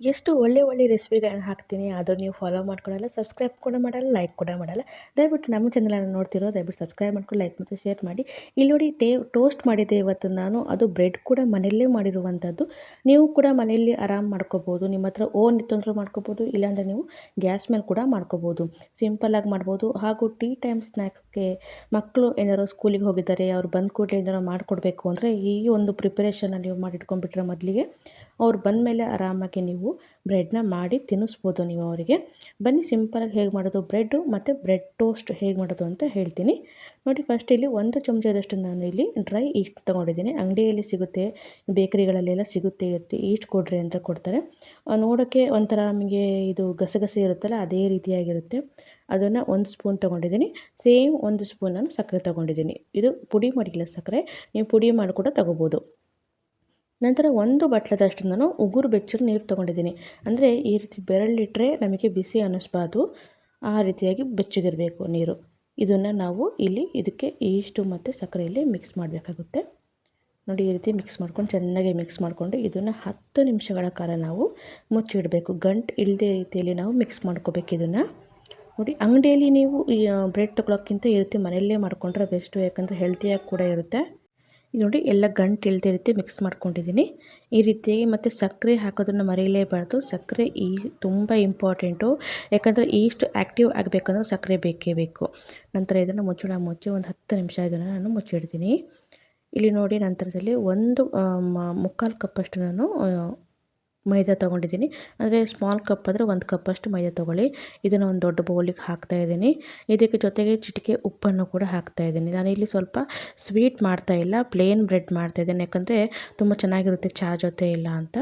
ಎಷ್ಟು ಒಳ್ಳೆ ಒಳ್ಳೆ ರೆಸಿಪಿಗಳನ್ನ ಹಾಕ್ತೀನಿ ಆದರೂ ನೀವು ಫಾಲೋ ಮಾಡ್ಕೊಳ್ಳಲ್ಲ ಸಬ್ಸ್ಕ್ರೈಬ್ ಕೂಡ ಮಾಡಲ್ಲ ಲೈಕ್ ಕೂಡ ಮಾಡಲ್ಲ. ದಯವಿಟ್ಟು ನಮ್ಮ ಚಾನಲನ್ನು ನೋಡ್ತಿರೋ, ದಯವಿಟ್ಟು ಸಬ್ಸ್ಕ್ರೈಬ್ ಮಾಡ್ಕೊಂಡು ಲೈಕ್ ಮತ್ತು ಶೇರ್ ಮಾಡಿ. ಇಲ್ಲಿ ನೋಡಿ ಟೇ ಟೋಸ್ಟ್ ಮಾಡಿದ್ದೆ ಇವತ್ತು ನಾನು, ಅದು ಬ್ರೆಡ್ ಕೂಡ ಮನೆಯಲ್ಲೇ ಮಾಡಿರುವಂಥದ್ದು ನೀವು ಕೂಡ ಮನೆಯಲ್ಲಿ ಆರಾಮ್ ಮಾಡ್ಕೋಬೋದು, ನಿಮ್ಮ ಹತ್ರ ಓನ್ ಇತ್ತು ಅಂದರೂ ಮಾಡ್ಕೋಬೋದು, ಇಲ್ಲಾಂದರೆ ನೀವು ಗ್ಯಾಸ್ ಮೇಲೆ ಕೂಡ ಮಾಡ್ಕೋಬೋದು. ಸಿಂಪಲ್ಲಾಗಿ ಮಾಡ್ಬೋದು. ಹಾಗೂ ಟೀ ಟೈಮ್ ಸ್ನ್ಯಾಕ್ಸ್ಗೆ ಮಕ್ಕಳು ಏನಾದ್ರು ಸ್ಕೂಲಿಗೆ ಹೋಗಿದ್ದಾರೆ, ಅವ್ರು ಬಂದ ಕೂಡಲೇ ಏನಾರು ಮಾಡಿಕೊಡ್ಬೇಕು ಅಂದರೆ ಈ ಒಂದು ಪ್ರಿಪರೇಷನ್ನ ನೀವು ಮಾಡಿಟ್ಕೊಂಡ್ಬಿಟ್ರೆ ಮೊದಲಿಗೆ ಅವ್ರು ಬಂದಮೇಲೆ ಆರಾಮಾಗಿ ನೀವು ಬ್ರೆಡ್ನ ಮಾಡಿ ತಿನ್ನಿಸ್ಬೋದು ನೀವು ಅವರಿಗೆ. ಬನ್ನಿ ಸಿಂಪಲಾಗಿ ಹೇಗೆ ಮಾಡೋದು? ಬ್ರೆಡ್ಡು ಮತ್ತು ಬ್ರೆಡ್ ಟೋಸ್ಟ್ ಹೇಗೆ ಮಾಡೋದು ಅಂತ ಹೇಳ್ತೀನಿ. ನೋಡಿ ಫಸ್ಟ್ ಇಲ್ಲಿ ಒಂದು ಚಮಚದಷ್ಟು ನಾನು ಇಲ್ಲಿ ಡ್ರೈ ಈಸ್ಟ್ ತೊಗೊಂಡಿದ್ದೀನಿ. ಅಂಗಡಿಯಲ್ಲಿ ಸಿಗುತ್ತೆ, ಬೇಕರಿಗಳಲ್ಲೆಲ್ಲ ಸಿಗುತ್ತೆ ಈಸ್ಟ್ ಕೊಡ್ರಿ ಅಂತ ಕೊಡ್ತಾರೆ. ನೋಡೋಕ್ಕೆ ಒಂಥರ ನಮಗೆ ಇದು ಗಸಗಸೆ ಇರುತ್ತಲ್ಲ, ಅದೇ ರೀತಿಯಾಗಿರುತ್ತೆ. ಅದನ್ನು ಒಂದು ಸ್ಪೂನ್ ತೊಗೊಂಡಿದ್ದೀನಿ. ಸೇಮ್ ಒಂದು ಸ್ಪೂನ್ ನಾನು ಸಕ್ಕರೆ ತೊಗೊಂಡಿದ್ದೀನಿ. ಇದು ಪುಡಿ ಮಾಡಿಲ್ಲ ಸಕ್ಕರೆ, ನೀವು ಪುಡಿ ಮಾಡಿ ಕೂಡ ತೊಗೋಬೋದು. ನಂತರ ಒಂದು ಬಟ್ಲದಷ್ಟು ನಾನು ಉಗುರು ಬೆಚ್ಚಗೆ ನೀರು ತೊಗೊಂಡಿದ್ದೀನಿ. ಅಂದರೆ ಈ ರೀತಿ ಬೆರಳಿಟ್ಟರೆ ನಮಗೆ ಬಿಸಿ ಅನ್ನಿಸ್ಬಾರ್ದು ಆ ರೀತಿಯಾಗಿ ಬೆಚ್ಚಗಿರಬೇಕು ನೀರು. ಇದನ್ನು ನಾವು ಇಲ್ಲಿ ಇದಕ್ಕೆ ಈಸ್ಟು ಮತ್ತು ಸಕ್ಕರೆಯಲ್ಲಿ ಮಿಕ್ಸ್ ಮಾಡಬೇಕಾಗುತ್ತೆ. ನೋಡಿ ಈ ರೀತಿ ಮಿಕ್ಸ್ ಮಾಡ್ಕೊಂಡು ಚೆನ್ನಾಗಿ ಮಿಕ್ಸ್ ಮಾಡಿಕೊಂಡು ಇದನ್ನು ಹತ್ತು ನಿಮಿಷಗಳ ಕಾಲ ನಾವು ಮುಚ್ಚಿಡಬೇಕು. ಗಂಟು ಇಲ್ಲದೆ ರೀತಿಯಲ್ಲಿ ನಾವು ಮಿಕ್ಸ್ ಮಾಡ್ಕೋಬೇಕು ಇದನ್ನು. ನೋಡಿ ಅಂಗಡಿಯಲ್ಲಿ ನೀವು ಬ್ರೆಡ್ ತೊಗೊಳೋಕ್ಕಿಂತ ಈ ರೀತಿ ಮನೆಯಲ್ಲೇ ಮಾಡಿಕೊಂಡ್ರೆ ಬೆಸ್ಟು ಯಾಕಂದರೆ ಹೆಲ್ತಿಯಾಗಿ ಕೂಡ ಇರುತ್ತೆ. ನೋಡಿ ಎಲ್ಲ ಗಂಟು ಇಲ್ಲದೆ ರೀತಿ ಮಿಕ್ಸ್ ಮಾಡ್ಕೊಂಡಿದ್ದೀನಿ. ಈ ರೀತಿಯಾಗಿ ಮತ್ತು ಸಕ್ಕರೆ ಹಾಕೋದನ್ನು ಮರೆಯಲೇಬಾರ್ದು. ಸಕ್ಕರೆ ಈ ತುಂಬ ಇಂಪಾರ್ಟೆಂಟು ಯಾಕಂದರೆ ಈಸ್ಟ್ ಆ್ಯಕ್ಟಿವ್ ಆಗಬೇಕಂದ್ರೆ ಸಕ್ಕರೆ ಬೇಕೇ ಬೇಕು. ನಂತರ ಇದನ್ನು ಮುಚ್ಚಳ ಮುಚ್ಚಿ ಒಂದು ಹತ್ತು ನಿಮಿಷ ಇದನ್ನು ನಾನು ಮುಚ್ಚಿಡ್ತೀನಿ. ಇಲ್ಲಿ ನೋಡಿ ನಂತರದಲ್ಲಿ ಒಂದು ಮುಕ್ಕಾಲು ಕಪ್ಪಷ್ಟು ನಾನು ಮೈದಾ ತೊಗೊಂಡಿದ್ದೀನಿ. ಅಂದರೆ ಸ್ಮಾಲ್ ಕಪ್ ಆದರೆ ಒಂದು ಕಪ್ಪಷ್ಟು ಮೈದಾ ತೊಗೊಳ್ಳಿ. ಇದನ್ನು ಒಂದು ದೊಡ್ಡ ಬೌಲಿಗೆ ಹಾಕ್ತಾಯಿದ್ದೀನಿ ಇದಕ್ಕೆ ಜೊತೆಗೆ ಚಿಟಿಕೆ ಉಪ್ಪನ್ನು ಕೂಡ ಹಾಕ್ತಾಯಿದ್ದೀನಿ ಇಲ್ಲಿ ಸ್ವಲ್ಪ ಸ್ವೀಟ್ ಮಾಡ್ತಾಯಿಲ್ಲ ಪ್ಲೇನ್ ಬ್ರೆಡ್ ಮಾಡ್ತಾ ಇದ್ದೀನಿ. ಯಾಕಂದರೆ ತುಂಬ ಚೆನ್ನಾಗಿರುತ್ತೆ ಚಹಾ ಜೊತೆ ಇಲ್ಲ ಅಂತ.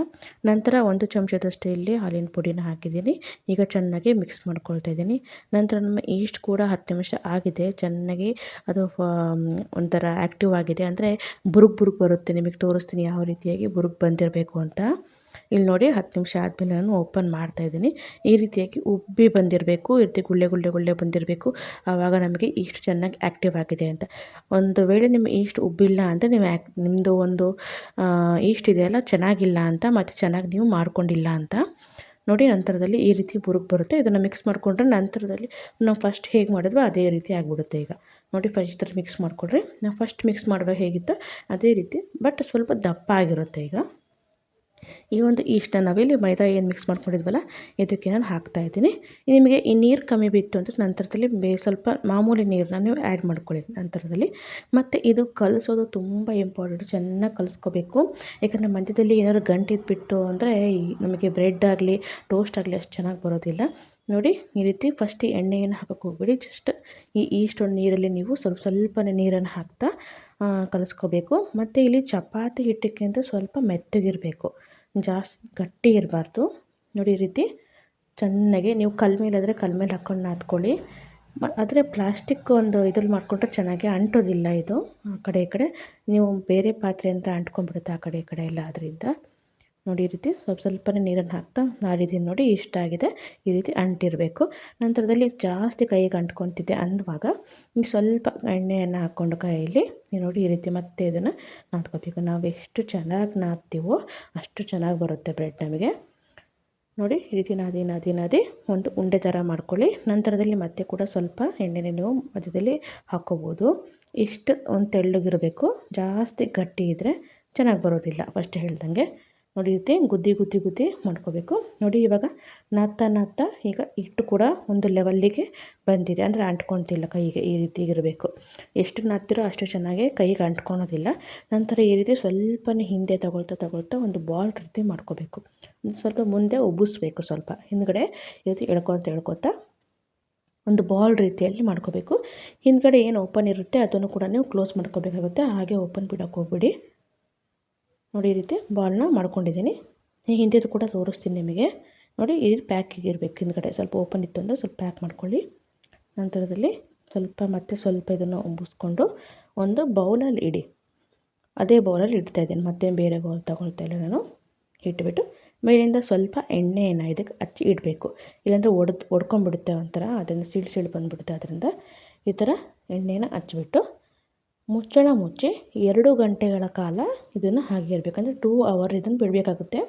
ನಂತರ ಒಂದು ಚಮಚದಷ್ಟು ಇಲ್ಲಿ ಹಾಲಿನ ಪುಡಿನ ಹಾಕಿದ್ದೀನಿ. ಈಗ ಚೆನ್ನಾಗಿ ಮಿಕ್ಸ್ ಮಾಡ್ಕೊಳ್ತಾ ಇದ್ದೀನಿ. ನಂತರ ನಮ್ಮ ಈಸ್ಟ್ ಕೂಡ ಹತ್ತು ನಿಮಿಷ ಆಗಿದೆ. ಚೆನ್ನಾಗಿ ಅದು ಒಂಥರ ಆ್ಯಕ್ಟಿವ್ ಆಗಿದೆ. ಅಂದರೆ ಬುರುಗ್ ಬುರುಗ್ ಬರುತ್ತೆ. ನಿಮಗೆ ತೋರಿಸ್ತೀನಿ ಯಾವ ರೀತಿಯಾಗಿ ಬುರುಗ್ ಬಂದಿರಬೇಕು ಅಂತ. ಇಲ್ಲಿ ನೋಡಿ ಹತ್ತು ನಿಮಿಷ ಆದಮೇಲೆ ನಾನು ಓಪನ್ ಮಾಡ್ತಾಯಿದ್ದೀನಿ ಈ ರೀತಿಯಾಗಿ ಉಬ್ಬಿ ಬಂದಿರಬೇಕು, ಈ ರೀತಿ ಗುಳ್ಳೆ ಗುಳ್ಳೆ ಗುಳ್ಳೆ ಬಂದಿರಬೇಕು. ಆವಾಗ ನಮಗೆ ಇಷ್ಟು ಚೆನ್ನಾಗಿ ಆ್ಯಕ್ಟಿವ್ ಆಗಿದೆ ಅಂತ. ಒಂದು ವೇಳೆ ನಿಮ್ಮ ಈಸ್ಟ್ ಉಬ್ಬಿಲ್ಲ ಅಂತ ನೀವು ಆ್ಯಕ್ ನಿಮ್ಮದು ಒಂದು ಈಸ್ಟ್ ಇದೆಯಲ್ಲ ಚೆನ್ನಾಗಿಲ್ಲ ಅಂತ ಮತ್ತು ಚೆನ್ನಾಗಿ ನೀವು ಮಾಡ್ಕೊಂಡಿಲ್ಲ ಅಂತ. ನೋಡಿ ನಂತರದಲ್ಲಿ ಈ ರೀತಿ ಬುರುಕು ಬರುತ್ತೆ. ಇದನ್ನು ಮಿಕ್ಸ್ ಮಾಡಿಕೊಂಡ್ರೆ ನಂತರದಲ್ಲಿ ನಾವು ಫಸ್ಟ್ ಹೇಗೆ ಮಾಡಿದ್ವೋ ಅದೇ ರೀತಿ ಆಗಿಬಿಡುತ್ತೆ ಈಗ. ನೋಡಿ ಫಸ್ಟ್ ಈ ಥರ ಮಿಕ್ಸ್ ಮಾಡಿಕೊಡ್ರಿ. ನಾವು ಫಸ್ಟ್ ಮಿಕ್ಸ್ ಮಾಡುವಾಗ ಹೇಗಿತ್ತು ಅದೇ ರೀತಿ ಬಟ್ ಸ್ವಲ್ಪ ದಪ್ಪ ಆಗಿರುತ್ತೆ ಈಗ. ಈ ಒಂದು ಇಷ್ಟ ನಾವಿಲ್ಲಿ ಮೈದಾ ಏನು ಮಿಕ್ಸ್ ಮಾಡ್ಕೊಂಡಿದ್ವಲ್ಲ, ಇದಕ್ಕೆ ನಾನು ಹಾಕ್ತಾಯಿದ್ದೀನಿ ನಿಮಗೆ ಈ ನೀರು ಕಮ್ಮಿ ಬಿತ್ತು ಅಂದರೆ ನಂತರದಲ್ಲಿ ಬೇ ಸ್ವಲ್ಪ ಮಾಮೂಲಿ ನೀರನ್ನ ನೀವು ಆ್ಯಡ್ ಮಾಡ್ಕೊಳ್ಳಿ ನಂತರದಲ್ಲಿ. ಮತ್ತು ಇದು ಕಲಿಸೋದು ತುಂಬ ಇಂಪಾರ್ಟೆಂಟ್ ಚೆನ್ನಾಗಿ ಕಲಿಸ್ಕೋಬೇಕು. ಯಾಕಂದರೆ ಮಧ್ಯದಲ್ಲಿ ಏನಾದ್ರು ಗಂಟಿದ್ಬಿಟ್ಟು ಅಂದರೆ ನಮಗೆ ಬ್ರೆಡ್ ಆಗಲಿ ಟೋಸ್ಟ್ ಆಗಲಿ ಅಷ್ಟು ಚೆನ್ನಾಗಿ ಬರೋದಿಲ್ಲ. ನೋಡಿ, ಈ ರೀತಿ ಫಸ್ಟ್ ಎಣ್ಣೆಯನ್ನು ಹಾಕಕ್ಕೆ ಹೋಗ್ಬೇಡಿ. ಜಸ್ಟ್ ಈ ಇಷ್ಟೊಂದು ನೀರಲ್ಲಿ ನೀವು ಸ್ವಲ್ಪ ಸ್ವಲ್ಪನೇ ನೀರನ್ನು ಹಾಕ್ತಾ ಕಲಿಸ್ಕೋಬೇಕು. ಮತ್ತು ಇಲ್ಲಿ ಚಪಾತಿ ಹಿಟ್ಟಕ್ಕಿಂತ ಸ್ವಲ್ಪ ಮೆತ್ತಗಿರಬೇಕು. ಜಾಸ್ತಿ ಗಟ್ಟಿ ಇರಬಾರ್ದು. ನೋಡಿ ಈ ರೀತಿ ಚೆನ್ನಾಗಿ ನೀವು ಕಲ್ಲ ಮೇಲಾದರೆ ಕಲ್ಲ ಮೇಲೆ ಹಾಕ್ಕೊಂಡು ನಾದ್ಕೊಳ್ಳಿ. ಆದರೆ ಪ್ಲಾಸ್ಟಿಕ್ ಒಂದು ಇದ್ರಲ್ಲಿ ಮಾಡಿಕೊಂಡ್ರೆ ಚೆನ್ನಾಗಿ ಅಂಟೋದಿಲ್ಲ ಇದು. ಆ ಕಡೆ ಈ ಕಡೆ ನೀವು ಬೇರೆ ಪಾತ್ರೆ ಅಂದರೆ ಅಂಟ್ಕೊಂಡ್ಬಿಡುತ್ತೆ ಆ ಕಡೆ ಈ ಕಡೆ ಎಲ್ಲ ಅದರಿಂದ ನೋಡಿ ಈ ರೀತಿ ಸ್ವಲ್ಪ ಸ್ವಲ್ಪನೇ ನೀರನ್ನು ಹಾಕ್ತಾ ನಾಡಿದ್ದೀನಿ ನೋಡಿ ಇಷ್ಟ ಆಗಿದೆ. ಈ ರೀತಿ ಅಂಟಿರಬೇಕು. ನಂತರದಲ್ಲಿ ಜಾಸ್ತಿ ಕೈಗೆ ಅಂಟ್ಕೊತಿದ್ದೆ ಅನ್ನುವಾಗ ಈ ಸ್ವಲ್ಪ ಎಣ್ಣೆಯನ್ನು ಹಾಕ್ಕೊಂಡು ಕೈಯಲ್ಲಿ ನೋಡಿ ಈ ರೀತಿ ಮತ್ತೆ ಇದನ್ನು ನಾದ್ಕೋಬೇಕು. ನಾವು ಎಷ್ಟು ಚೆನ್ನಾಗಿ ನಾದ್ತೀವೋ ಅಷ್ಟು ಚೆನ್ನಾಗಿ ಬರುತ್ತೆ ಬ್ರೆಡ್ ನಮಗೆ. ನೋಡಿ ಈ ರೀತಿ ನಾದಿ ನಾದಿ ನಾದಿ ಒಂದು ಉಂಡೆ ಥರ ಮಾಡ್ಕೊಳ್ಳಿ. ನಂತರದಲ್ಲಿ ಮತ್ತೆ ಕೂಡ ಸ್ವಲ್ಪ ಎಣ್ಣೆನ ನೀವು ಮಧ್ಯದಲ್ಲಿ ಹಾಕ್ಕೋಬೋದು ಇಷ್ಟು ಒಂದು ತೆಳ್ಳಗಿರಬೇಕು. ಜಾಸ್ತಿ ಗಟ್ಟಿ ಇದ್ದರೆ ಚೆನ್ನಾಗಿ ಬರೋದಿಲ್ಲ ಫಸ್ಟ್ ಹೇಳ್ದಂಗೆ. ನೋಡಿ ರೀತಿ ಗುದ್ದಿ ಗುದ್ದಿ ಗುದ್ದಿ ಮಾಡ್ಕೋಬೇಕು. ನೋಡಿ ಇವಾಗ ನಾತ್ತ ನಾತ್ತ ಈಗ ಹಿಟ್ಟು ಕೂಡ ಒಂದು ಲೆವೆಲ್ಲಿಗೆ ಬಂದಿದೆ. ಅಂದರೆ ಅಂಟ್ಕೊಳ್ತಿಲ್ಲ ಕೈಗೆ ಈ ರೀತಿ ಇರಬೇಕು. ಎಷ್ಟು ನಾತ್ತಿರೋ ಅಷ್ಟು ಚೆನ್ನಾಗಿ ಕೈಗೆ ಅಂಟ್ಕೊಳೋದಿಲ್ಲ. ನಂತರ ಈ ರೀತಿ ಸ್ವಲ್ಪನೇ ಹಿಂದೆ ತಗೊಳ್ತಾ ತಗೊಳ್ತಾ ಒಂದು ಬಾಲ್ ರೀತಿ ಮಾಡ್ಕೋಬೇಕು. ಸ್ವಲ್ಪ ಮುಂದೆ ಉಬ್ಬಿಸ್ಬೇಕು ಸ್ವಲ್ಪ. ಹಿಂದ್ಗಡೆ ಈ ರೀತಿ ಎಳ್ಕೊಳ್ತಾ ಎಳ್ಕೊತಾ ಒಂದು ಬಾಲ್ ರೀತಿಯಲ್ಲಿ ಮಾಡ್ಕೋಬೇಕು. ಹಿಂದ್ಗಡೆ ಏನು ಓಪನ್ ಇರುತ್ತೆ ಅದನ್ನು ಕೂಡ ನೀವು ಕ್ಲೋಸ್ ಮಾಡ್ಕೋಬೇಕಾಗುತ್ತೆ. ಹಾಗೆ ಓಪನ್ ಬಿಡೋಕ್ಕೆ ಹೋಗ್ಬಿಡಿ. ನೋಡಿ ಈ ರೀತಿ ಬಾಲ್ನ ಮಾಡ್ಕೊಂಡಿದ್ದೀನಿ. ಹಿಂದಿದ್ದು ಕೂಡ ತೋರಿಸ್ತೀನಿ ನಿಮಗೆ. ನೋಡಿ ರೀತಿ ಪ್ಯಾಕಿಗೆ ಇರಬೇಕು ಹಿಂದ್ಗಡೆ. ಸ್ವಲ್ಪ ಓಪನ್ ಇತ್ತು ಅಂದರೆ ಸ್ವಲ್ಪ ಪ್ಯಾಕ್ ಮಾಡ್ಕೊಳ್ಳಿ. ನಂತರದಲ್ಲಿ ಸ್ವಲ್ಪ ಮತ್ತೆ ಸ್ವಲ್ಪ ಇದನ್ನು ಉಬ್ಬಿಸ್ಕೊಂಡು ಒಂದು ಬೌಲಲ್ಲಿ ಇಡಿ. ಅದೇ ಬೌಲಲ್ಲಿ ಇಡ್ತಾ ಇದ್ದೀನಿ. ಮತ್ತೆ ಬೇರೆ ಬೌಲ್ ತಗೊಳ್ತಾ ಇಲ್ಲ ನಾನು. ಇಟ್ಬಿಟ್ಟು ಮೇಲಿಂದ ಸ್ವಲ್ಪ ಎಣ್ಣೆಯನ್ನು ಇದಕ್ಕೆ ಹಚ್ಚಿ ಇಡಬೇಕು. ಇಲ್ಲಾಂದರೆ ಒಡ್ದು, ಒಡ್ಕೊಂಡ್ಬಿಡುತ್ತೆ ಒಂಥರ. ಅದನ್ನು ಸಿಳು ಸಿಳು ಬಂದುಬಿಡುತ್ತೆ ಅದರಿಂದ ಈ ಥರ ಎಣ್ಣೆನ ಹಚ್ಬಿಟ್ಟು ಮುಚ್ಚಳ ಮುಚ್ಚಿ ಎರಡು ಗಂಟೆಗಳ ಕಾಲ ಇದನ್ನು ಹಾಗೆ ಅಂದರೆ ಟೂ ಅವರ್ ಇದನ್ನು ಬಿಡಬೇಕಾಗುತ್ತೆ.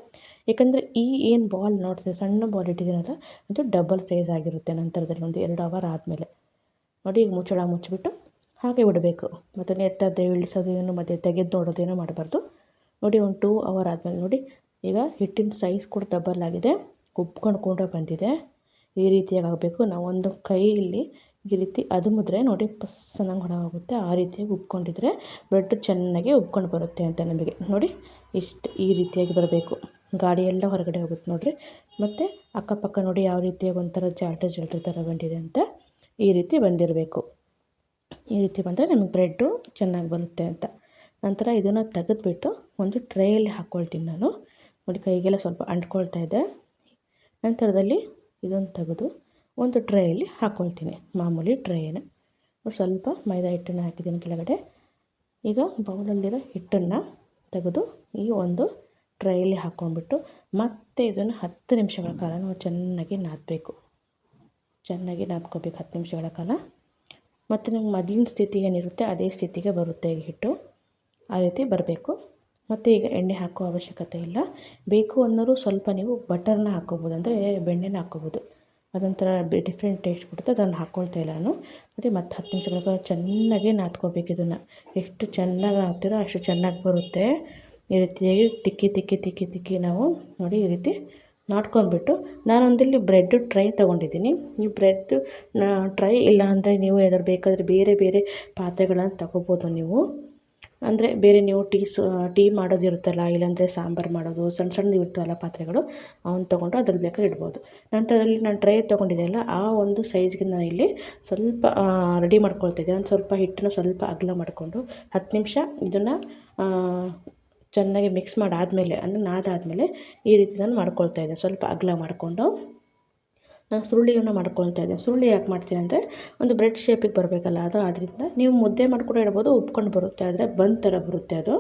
ಯಾಕಂದರೆ ಈ ಏನು ಬಾಲ್ ನೋಡ್ತೀವಿ ಸಣ್ಣ ಬಾಲ್ ಇಟ್ಟಿದ್ದೀನಲ್ಲ ಅದು ಡಬಲ್ ಸೈಜ್ ಆಗಿರುತ್ತೆ ನಂತರದಲ್ಲಿ ಒಂದು ಎರಡು ಅವರ್ ಆದಮೇಲೆ. ನೋಡಿ, ಈಗ ಮುಚ್ಚಳ ಮುಚ್ಚಿಬಿಟ್ಟು ಹಾಗೆ ಬಿಡಬೇಕು. ಮತ್ತು ನೆತ್ತದ್ದು, ಇಳಿಸೋದು, ಏನು ಮತ್ತು ತೆಗೆದು ನೋಡೋದು, ಏನೂ ಮಾಡಬಾರ್ದು. ನೋಡಿ, ಒಂದು ಟೂ ಅವರ್ ಆದಮೇಲೆ ನೋಡಿ, ಈಗ ಹಿಟ್ಟಿನ ಸೈಜ್ ಕೂಡ ಡಬಲ್ ಆಗಿದೆ. ಉಬ್ಕೊಂಡ್ಕೊಂಡೇ ಕೂಡ ಬಂದಿದೆ. ಈ ರೀತಿಯಾಗಿ ಆಗಬೇಕು. ನಾವು ಒಂದು ಕೈಯಲ್ಲಿ ಈ ರೀತಿ ಅದು ಮುದ್ರೆ ನೋಡಿ ಪಸ್ ಅನ್ನಂಗೆ ಹೊರಗೋಗುತ್ತೆ ಆ ರೀತಿಯಾಗಿ ಉಬ್ಕೊಂಡಿದ್ರೆ ಬ್ರೆಡ್ ಚೆನ್ನಾಗಿ ಉಬ್ಕೊಂಡು ಬರುತ್ತೆ ಅಂತ ನಮಗೆ. ನೋಡಿ ಇಷ್ಟು ಈ ರೀತಿಯಾಗಿ ಬರಬೇಕು. ಗಾಡಿ ಎಲ್ಲ ಹೊರಗಡೆ ಹೋಗುತ್ತೆ ನೋಡಿರಿ. ಮತ್ತು ಅಕ್ಕಪಕ್ಕ ನೋಡಿ ಯಾವ ರೀತಿಯಾಗಿ ಒಂಥರ ಜಾಲ್ಟು ಜಲ್ಟ್ರ ಥರ ಬಂದಿದೆ ಅಂತ ಈ ರೀತಿ ಬಂದಿರಬೇಕು. ಈ ರೀತಿ ಬಂದರೆ ನಮಗೆ ಬ್ರೆಡ್ಡು ಚೆನ್ನಾಗಿ ಬರುತ್ತೆ ಅಂತ. ನಂತರ ಇದನ್ನು ತೆಗೆದುಬಿಟ್ಟು ಒಂದು ಟ್ರೇಯಲ್ಲಿ ಹಾಕ್ಕೊಳ್ತೀನಿ ನಾನು. ನೋಡಿ ಕೈಗೆಲ್ಲ ಸ್ವಲ್ಪ ಅಂಟ್ಕೊಳ್ತಾ ಇದೆ. ನಂತರದಲ್ಲಿ ಇದನ್ನು ತೆಗೆದು ಒಂದು ಟ್ರೈಯಲ್ಲಿ ಹಾಕ್ಕೊಳ್ತೀನಿ ಮಾಮೂಲಿ ಟ್ರೈನ. ಸ್ವಲ್ಪ ಮೈದಾ ಹಿಟ್ಟನ್ನು ಹಾಕಿದ್ದೀನಿ ಕೆಳಗಡೆ. ಈಗ ಬೌಲಲ್ಲಿರೋ ಹಿಟ್ಟನ್ನು ತೆಗೆದು ಈ ಒಂದು ಟ್ರೈಯಲ್ಲಿ ಹಾಕ್ಕೊಂಡ್ಬಿಟ್ಟು ಮತ್ತೆ ಇದನ್ನು ಹತ್ತು ನಿಮಿಷಗಳ ಕಾಲ ನಾವು ಚೆನ್ನಾಗಿ ನಾದಬೇಕು. ಚೆನ್ನಾಗಿ ನಾದ್ಕೋಬೇಕು ಹತ್ತು ನಿಮಿಷಗಳ ಕಾಲ. ಮತ್ತು ನಿಮ್ಗೆ ಮೊದಲಿನ ಸ್ಥಿತಿ ಏನಿರುತ್ತೆ ಅದೇ ಸ್ಥಿತಿಗೆ ಬರುತ್ತೆ ಈ ಹಿಟ್ಟು. ಆ ರೀತಿ ಬರಬೇಕು. ಮತ್ತು ಈಗ ಎಣ್ಣೆ ಹಾಕೋ ಅವಶ್ಯಕತೆ ಇಲ್ಲ. ಬೇಕು ಅನ್ನೋರು ಸ್ವಲ್ಪ ನೀವು ಬಟರ್ನ ಹಾಕ್ಕೋಬೋದು, ಅಂದರೆ ಬೆಣ್ಣೆನ ಹಾಕ್ಕೋಬೋದು. ಅದೊಂಥರ ಡಿಫ್ರೆಂಟ್ ಟೇಸ್ಟ್ ಕೊಡುತ್ತೆ. ಅದನ್ನು ಹಾಕ್ಕೊಳ್ತಾ ಇಲ್ಲ ನಾನು. ನೋಡಿ ಮತ್ತು ಹತ್ತು ನಿಮಿಷಗಳ ಚೆನ್ನಾಗಿ ನಾದ್ಕೋಬೇಕು ಇದನ್ನು. ಎಷ್ಟು ಚೆನ್ನಾಗಿ ನಾದ್ತೀರೋ ಅಷ್ಟು ಚೆನ್ನಾಗಿ ಬರುತ್ತೆ. ಈ ರೀತಿಯಾಗಿ ತಿಕ್ಕಿ ತಿಕ್ಕಿ ತಿಕ್ಕಿ ತಿಕ್ಕಿ ನಾವು ನೋಡಿ ಈ ರೀತಿ ನಾಟ್ಕೊಂಡ್ಬಿಟ್ಟು ನಾನೊಂದಿಲ್ಲಿ ಬ್ರೆಡ್ ಟ್ರೈ ತೊಗೊಂಡಿದ್ದೀನಿ. ಈ ಬ್ರೆಡ್ ಟ್ರೈ ಇಲ್ಲ ಅಂದರೆ ನೀವು ಯಾವ್ದಾದ್ರು ಬೇಕಾದರೆ ಬೇರೆ ಬೇರೆ ಪಾತ್ರೆಗಳನ್ನು ತಗೋಬೋದು ನೀವು. ಅಂದರೆ ಬೇರೆ ನೀವು ಟೀ ಸು, ಟೀ ಮಾಡೋದಿರುತ್ತಲ್ಲ ಇಲ್ಲಾಂದರೆ ಸಾಂಬಾರು ಮಾಡೋದು, ಸಣ್ಣ ಸಣ್ಣದು ಇರ್ತವಲ್ಲ ಪಾತ್ರೆಗಳು, ಅವನ್ನ ತೊಗೊಂಡು ಅದ್ರಲ್ಲಿ ಬೇಕಾದ್ರೆ ಇಡ್ಬೋದು. ನಂತರದಲ್ಲಿ ನಾನು ಟ್ರೈ ತೊಗೊಂಡಿದ್ದೆಲ್ಲ ಆ ಒಂದು ಸೈಜ್ಗೆ ನಾನು ಇಲ್ಲಿ ಸ್ವಲ್ಪ ರೆಡಿ ಮಾಡ್ಕೊಳ್ತಿದ್ದೆ ಒಂದು ಸ್ವಲ್ಪ ಹಿಟ್ಟನ್ನು ಸ್ವಲ್ಪ ಅಗಲ ಮಾಡಿಕೊಂಡು ಹತ್ತು ನಿಮಿಷ ಇದನ್ನು ಚೆನ್ನಾಗಿ ಮಿಕ್ಸ್ ಮಾಡಾದಮೇಲೆ, ಅಂದರೆ ನಾದಾದಮೇಲೆ ಈ ರೀತಿ ನಾನು ಮಾಡ್ಕೊಳ್ತಾ ಇದ್ದೆ. ಸ್ವಲ್ಪ ಅಗಲ ಮಾಡಿಕೊಂಡು ನಾನು ಸುರುಳಿಯನ್ನು ಮಾಡ್ಕೊಳ್ತಾ ಇದ್ದೆ ಸುರುಳಿ ಯಾಕೆ ಮಾಡ್ತೀನಿ ಅಂದರೆ ಒಂದು ಬ್ರೆಡ್ ಶೇಪಿಗೆ ಬರಬೇಕಲ್ಲ, ಅದು ಆದ್ದರಿಂದ ನೀವು ಮುದ್ದೆ ಮಾಡಿಕೊಂಡು ಇಡ್ಬೋದು, ಉಪ್ಕೊಂಡು ಬರುತ್ತೆ. ಆದರೆ ಬಂದ್ ಥರ ಬರುತ್ತೆ ಅದು.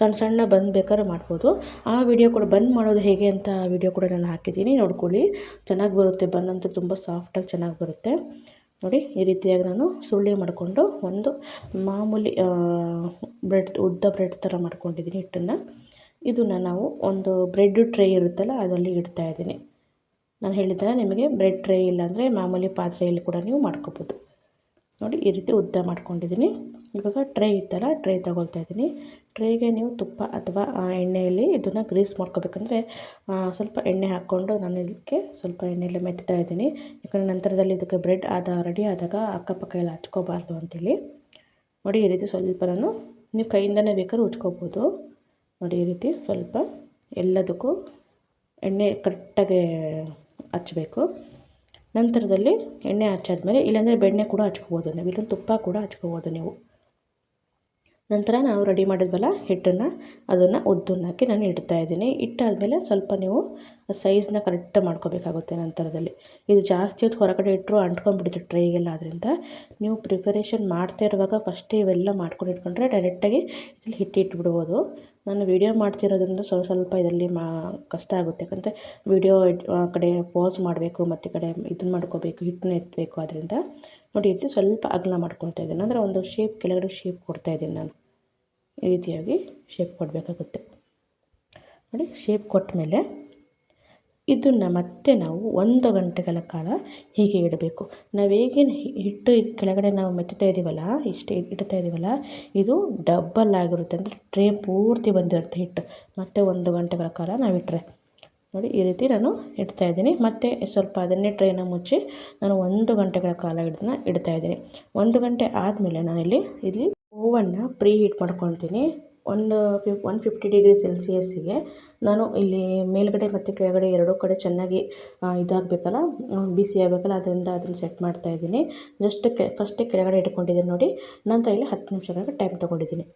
ಸಣ್ಣ ಸಣ್ಣ ಬಂದ್ ಬೇಕಾದ್ರೆ ಮಾಡ್ಬೋದು. ಆ ವಿಡಿಯೋ ಕೂಡ ಬಂದ್ ಮಾಡೋದು ಹೇಗೆ ಅಂತ ವಿಡಿಯೋ ಕೂಡ ನಾನು ಹಾಕಿದ್ದೀನಿ, ನೋಡ್ಕೊಳ್ಳಿ. ಚೆನ್ನಾಗಿ ಬರುತ್ತೆ ಬನ್ ಅಂತೂ ತುಂಬ ಸಾಫ್ಟಾಗಿ ಚೆನ್ನಾಗಿ ಬರುತ್ತೆ. ನೋಡಿ, ಈ ರೀತಿಯಾಗಿ ನಾನು ಸುರುಳಿ ಮಾಡಿಕೊಂಡು ಒಂದು ಮಾಮೂಲಿ ಬ್ರೆಡ್ ಉದ್ದ ಬ್ರೆಡ್ ಥರ ಮಾಡ್ಕೊಂಡಿದ್ದೀನಿ ಹಿಟ್ಟನ್ನು. ಇದನ್ನು ನಾವು ಒಂದು ಬ್ರೆಡ್ ಟ್ರೈ ಇರುತ್ತಲ್ಲ, ಅದರಲ್ಲಿ ಇಡ್ತಾಯಿದ್ದೀನಿ ನಾನು ಹೇಳಿದ ನಿಮಗೆ ಬ್ರೆಡ್ ಟ್ರೇ ಇಲ್ಲಾಂದರೆ ಮಾಮೂಲಿ ಪಾತ್ರೆಯಲ್ಲಿ ಕೂಡ ನೀವು ಮಾಡ್ಕೋಬೋದು. ನೋಡಿ, ಈ ರೀತಿ ಉದ್ದ ಮಾಡ್ಕೊಂಡಿದ್ದೀನಿ. ಇವಾಗ ಟ್ರೇ ಇತ್ತಲ್ಲ ಟ್ರೇ ತಗೊಳ್ತಾ ಇದ್ದೀನಿ. ಟ್ರೇಗೆ ನೀವು ತುಪ್ಪ ಅಥವಾ ಎಣ್ಣೆಯಲ್ಲಿ ಇದನ್ನು ಗ್ರೀಸ್ ಮಾಡ್ಕೋಬೇಕಂದ್ರೆ ಸ್ವಲ್ಪ ಎಣ್ಣೆ ಹಾಕ್ಕೊಂಡು ನಾನು ಇದಕ್ಕೆ ಸ್ವಲ್ಪ ಎಣ್ಣೆಯಲ್ಲಿ ಮೆತ್ತಾ ಇದ್ದೀನಿ. ಯಾಕಂದರೆ ನಂತರದಲ್ಲಿ ಇದಕ್ಕೆ ಬ್ರೆಡ್ ಆದ ರೆಡಿ ಆದಾಗ ಅಕ್ಕಪಕ್ಕ ಎಲ್ಲ ಹಚ್ಕೋಬಾರ್ದು ಅಂತೇಳಿ. ನೋಡಿ, ಈ ರೀತಿ ಸ್ವಲ್ಪ ನಾನು, ನೀವು ಕೈಯಿಂದನೇ ಬೇಕಾದ್ರೆ ಉಜ್ಕೋಬೋದು. ನೋಡಿ, ಈ ರೀತಿ ಸ್ವಲ್ಪ ಎಲ್ಲದಕ್ಕೂ ಎಣ್ಣೆ ಕರೆಕ್ಟಾಗಿ ಹಚ್ಬೇಕು ನಂತರದಲ್ಲಿ ಎಣ್ಣೆ ಹಚ್ಚಾದ್ಮೇಲೆ ಇಲ್ಲಾಂದರೆ ಬೆಣ್ಣೆ ಕೂಡ ಹಚ್ಕೋಬೋದು. ನೀವು ಇಲ್ಲೊಂದು ತುಪ್ಪ ಕೂಡ ಹಚ್ಕೋಬೋದು ನೀವು. ನಂತರ ನಾವು ರೆಡಿ ಮಾಡಿದ್ವಲ್ಲ ಹಿಟ್ಟನ್ನು, ಅದನ್ನು ಉದ್ದನ್ನಾಕಿ ನಾನು ಇಡ್ತಾ ಇದ್ದೀನಿ. ಇಟ್ಟಾದಮೇಲೆ ಸ್ವಲ್ಪ ನೀವು ಸೈಜ್ನ ಕರೆಕ್ಟ್ ಮಾಡ್ಕೋಬೇಕಾಗುತ್ತೆ ನಂತರದಲ್ಲಿ. ಇದು ಜಾಸ್ತಿ ಹೊತ್ತು ಹೊರಗಡೆ ಇಟ್ಟರು ಅಂಟ್ಕೊಂಡ್ಬಿಡುತ್ತೆ ಟ್ರೈಗೆಲ್ಲ ಆದ್ದರಿಂದ ನೀವು ಪ್ರಿಪರೇಷನ್ ಮಾಡ್ತಾ ಇರುವಾಗ ಫಸ್ಟೇ ಇವೆಲ್ಲ ಮಾಡ್ಕೊಂಡು ಇಟ್ಕೊಂಡ್ರೆ ಡೈರೆಕ್ಟಾಗಿ ಹಿಟ್ಟು ಇಟ್ಬಿಡ್ಬೋದು ನಾನು ವೀಡಿಯೋ ಮಾಡ್ತಿರೋದ್ರಿಂದ ಸ್ವಲ್ಪ ಸ್ವಲ್ಪ ಇದರಲ್ಲಿ ಮಾ, ಕಷ್ಟ ಆಗುತ್ತೆ. ಯಾಕಂದರೆ ವೀಡಿಯೋ ಆ ಕಡೆ ಪಾಸ್ ಮಾಡಬೇಕು, ಮತ್ತು ಈ ಕಡೆ ಇದನ್ನ ಮಾಡ್ಕೋಬೇಕು, ಹಿಟ್ಟನ್ನ ಎತ್ತಬೇಕು ಅದರಿಂದ ನೋಡಿ, ಇದು ಸ್ವಲ್ಪ ಅಗಲ ಮಾಡ್ಕೊತಾ ಇದ್ದೀನಿ. ಅಂದರೆ ಒಂದು ಶೇಪ್ ಕೆಳಗಡೆ ಶೇಪ್ ಕೊಡ್ತಾಯಿದ್ದೀನಿ ನಾನು. ಈ ರೀತಿಯಾಗಿ ಶೇಪ್ ಕೊಡಬೇಕಾಗುತ್ತೆ. ನೋಡಿ ಶೇಪ್ ಕೊಟ್ಟ ಮೇಲೆ ಇದನ್ನು ಮತ್ತೆ ನಾವು ಒಂದು ಗಂಟೆಗಳ ಕಾಲ ಹೀಗೆ ಇಡಬೇಕು. ನಾವು ಹೇಗೇನು ಹಿಟ್ಟು ಕೆಳಗಡೆ ನಾವು ಮೆತ್ತುತ್ತಾ ಇದ್ದೀವಲ್ಲ ಇಷ್ಟು ಇಡ್ತಾ ಇದ್ದೀವಲ್ಲ ಇದು ಡಬ್ಬಲ್ ಆಗಿರುತ್ತೆ ಅಂದರೆ ಟ್ರೇ ಪೂರ್ತಿ ಬಂದಿರುತ್ತೆ ಹಿಟ್ಟು. ಮತ್ತೆ ಒಂದು ಗಂಟೆಗಳ ಕಾಲ ನಾವು ಇಟ್ಟರೆ ನೋಡಿ, ಈ ರೀತಿ ನಾನು ಇಡ್ತಾ ಇದ್ದೀನಿ. ಮತ್ತು ಸ್ವಲ್ಪ ಅದನ್ನೇ ಟ್ರೇನ ಮುಚ್ಚಿ ನಾನು ಒಂದು ಗಂಟೆಗಳ ಕಾಲ ಹಿಡಿದನ್ನ ಇಡ್ತಾ ಇದ್ದೀನಿ. ಒಂದು ಗಂಟೆ ಆದಮೇಲೆ ನಾನಿಲ್ಲಿ, ಇಲ್ಲಿ ಓವನ್ನ ಪ್ರೀ ಹೀಟ್ ಮಾಡ್ಕೊಳ್ತೀನಿ. ಒಂದು ಫಿಫ್ ಒನ್ ಫಿಫ್ಟಿ ಡಿಗ್ರಿ ಸೆಲ್ಸಿಯಸ್ಸಿಗೆ ನಾನು ಇಲ್ಲಿ ಮೇಲುಗಡೆ ಮತ್ತು ಕೆಳಗಡೆ ಎರಡೂ ಕಡೆ ಚೆನ್ನಾಗಿ ಇದಾಗಬೇಕಲ್ಲ ಬಿಸಿ ಆಗಬೇಕಲ್ಲ, ಅದರಿಂದ ಅದನ್ನು ಸೆಟ್ ಮಾಡ್ತಾ ಇದ್ದೀನಿ. ಜಸ್ಟ್ ಕೆ ಫಸ್ಟೇ ಕೆಳಗಡೆ ಇಟ್ಕೊಂಡಿದ್ದೀನಿ ನೋಡಿ, ನಂತರ ಇಲ್ಲಿ ಹತ್ತು ನಿಮಿಷಗಳ ಟೈಮ್ ತೊಗೊಂಡಿದ್ದೀನಿ.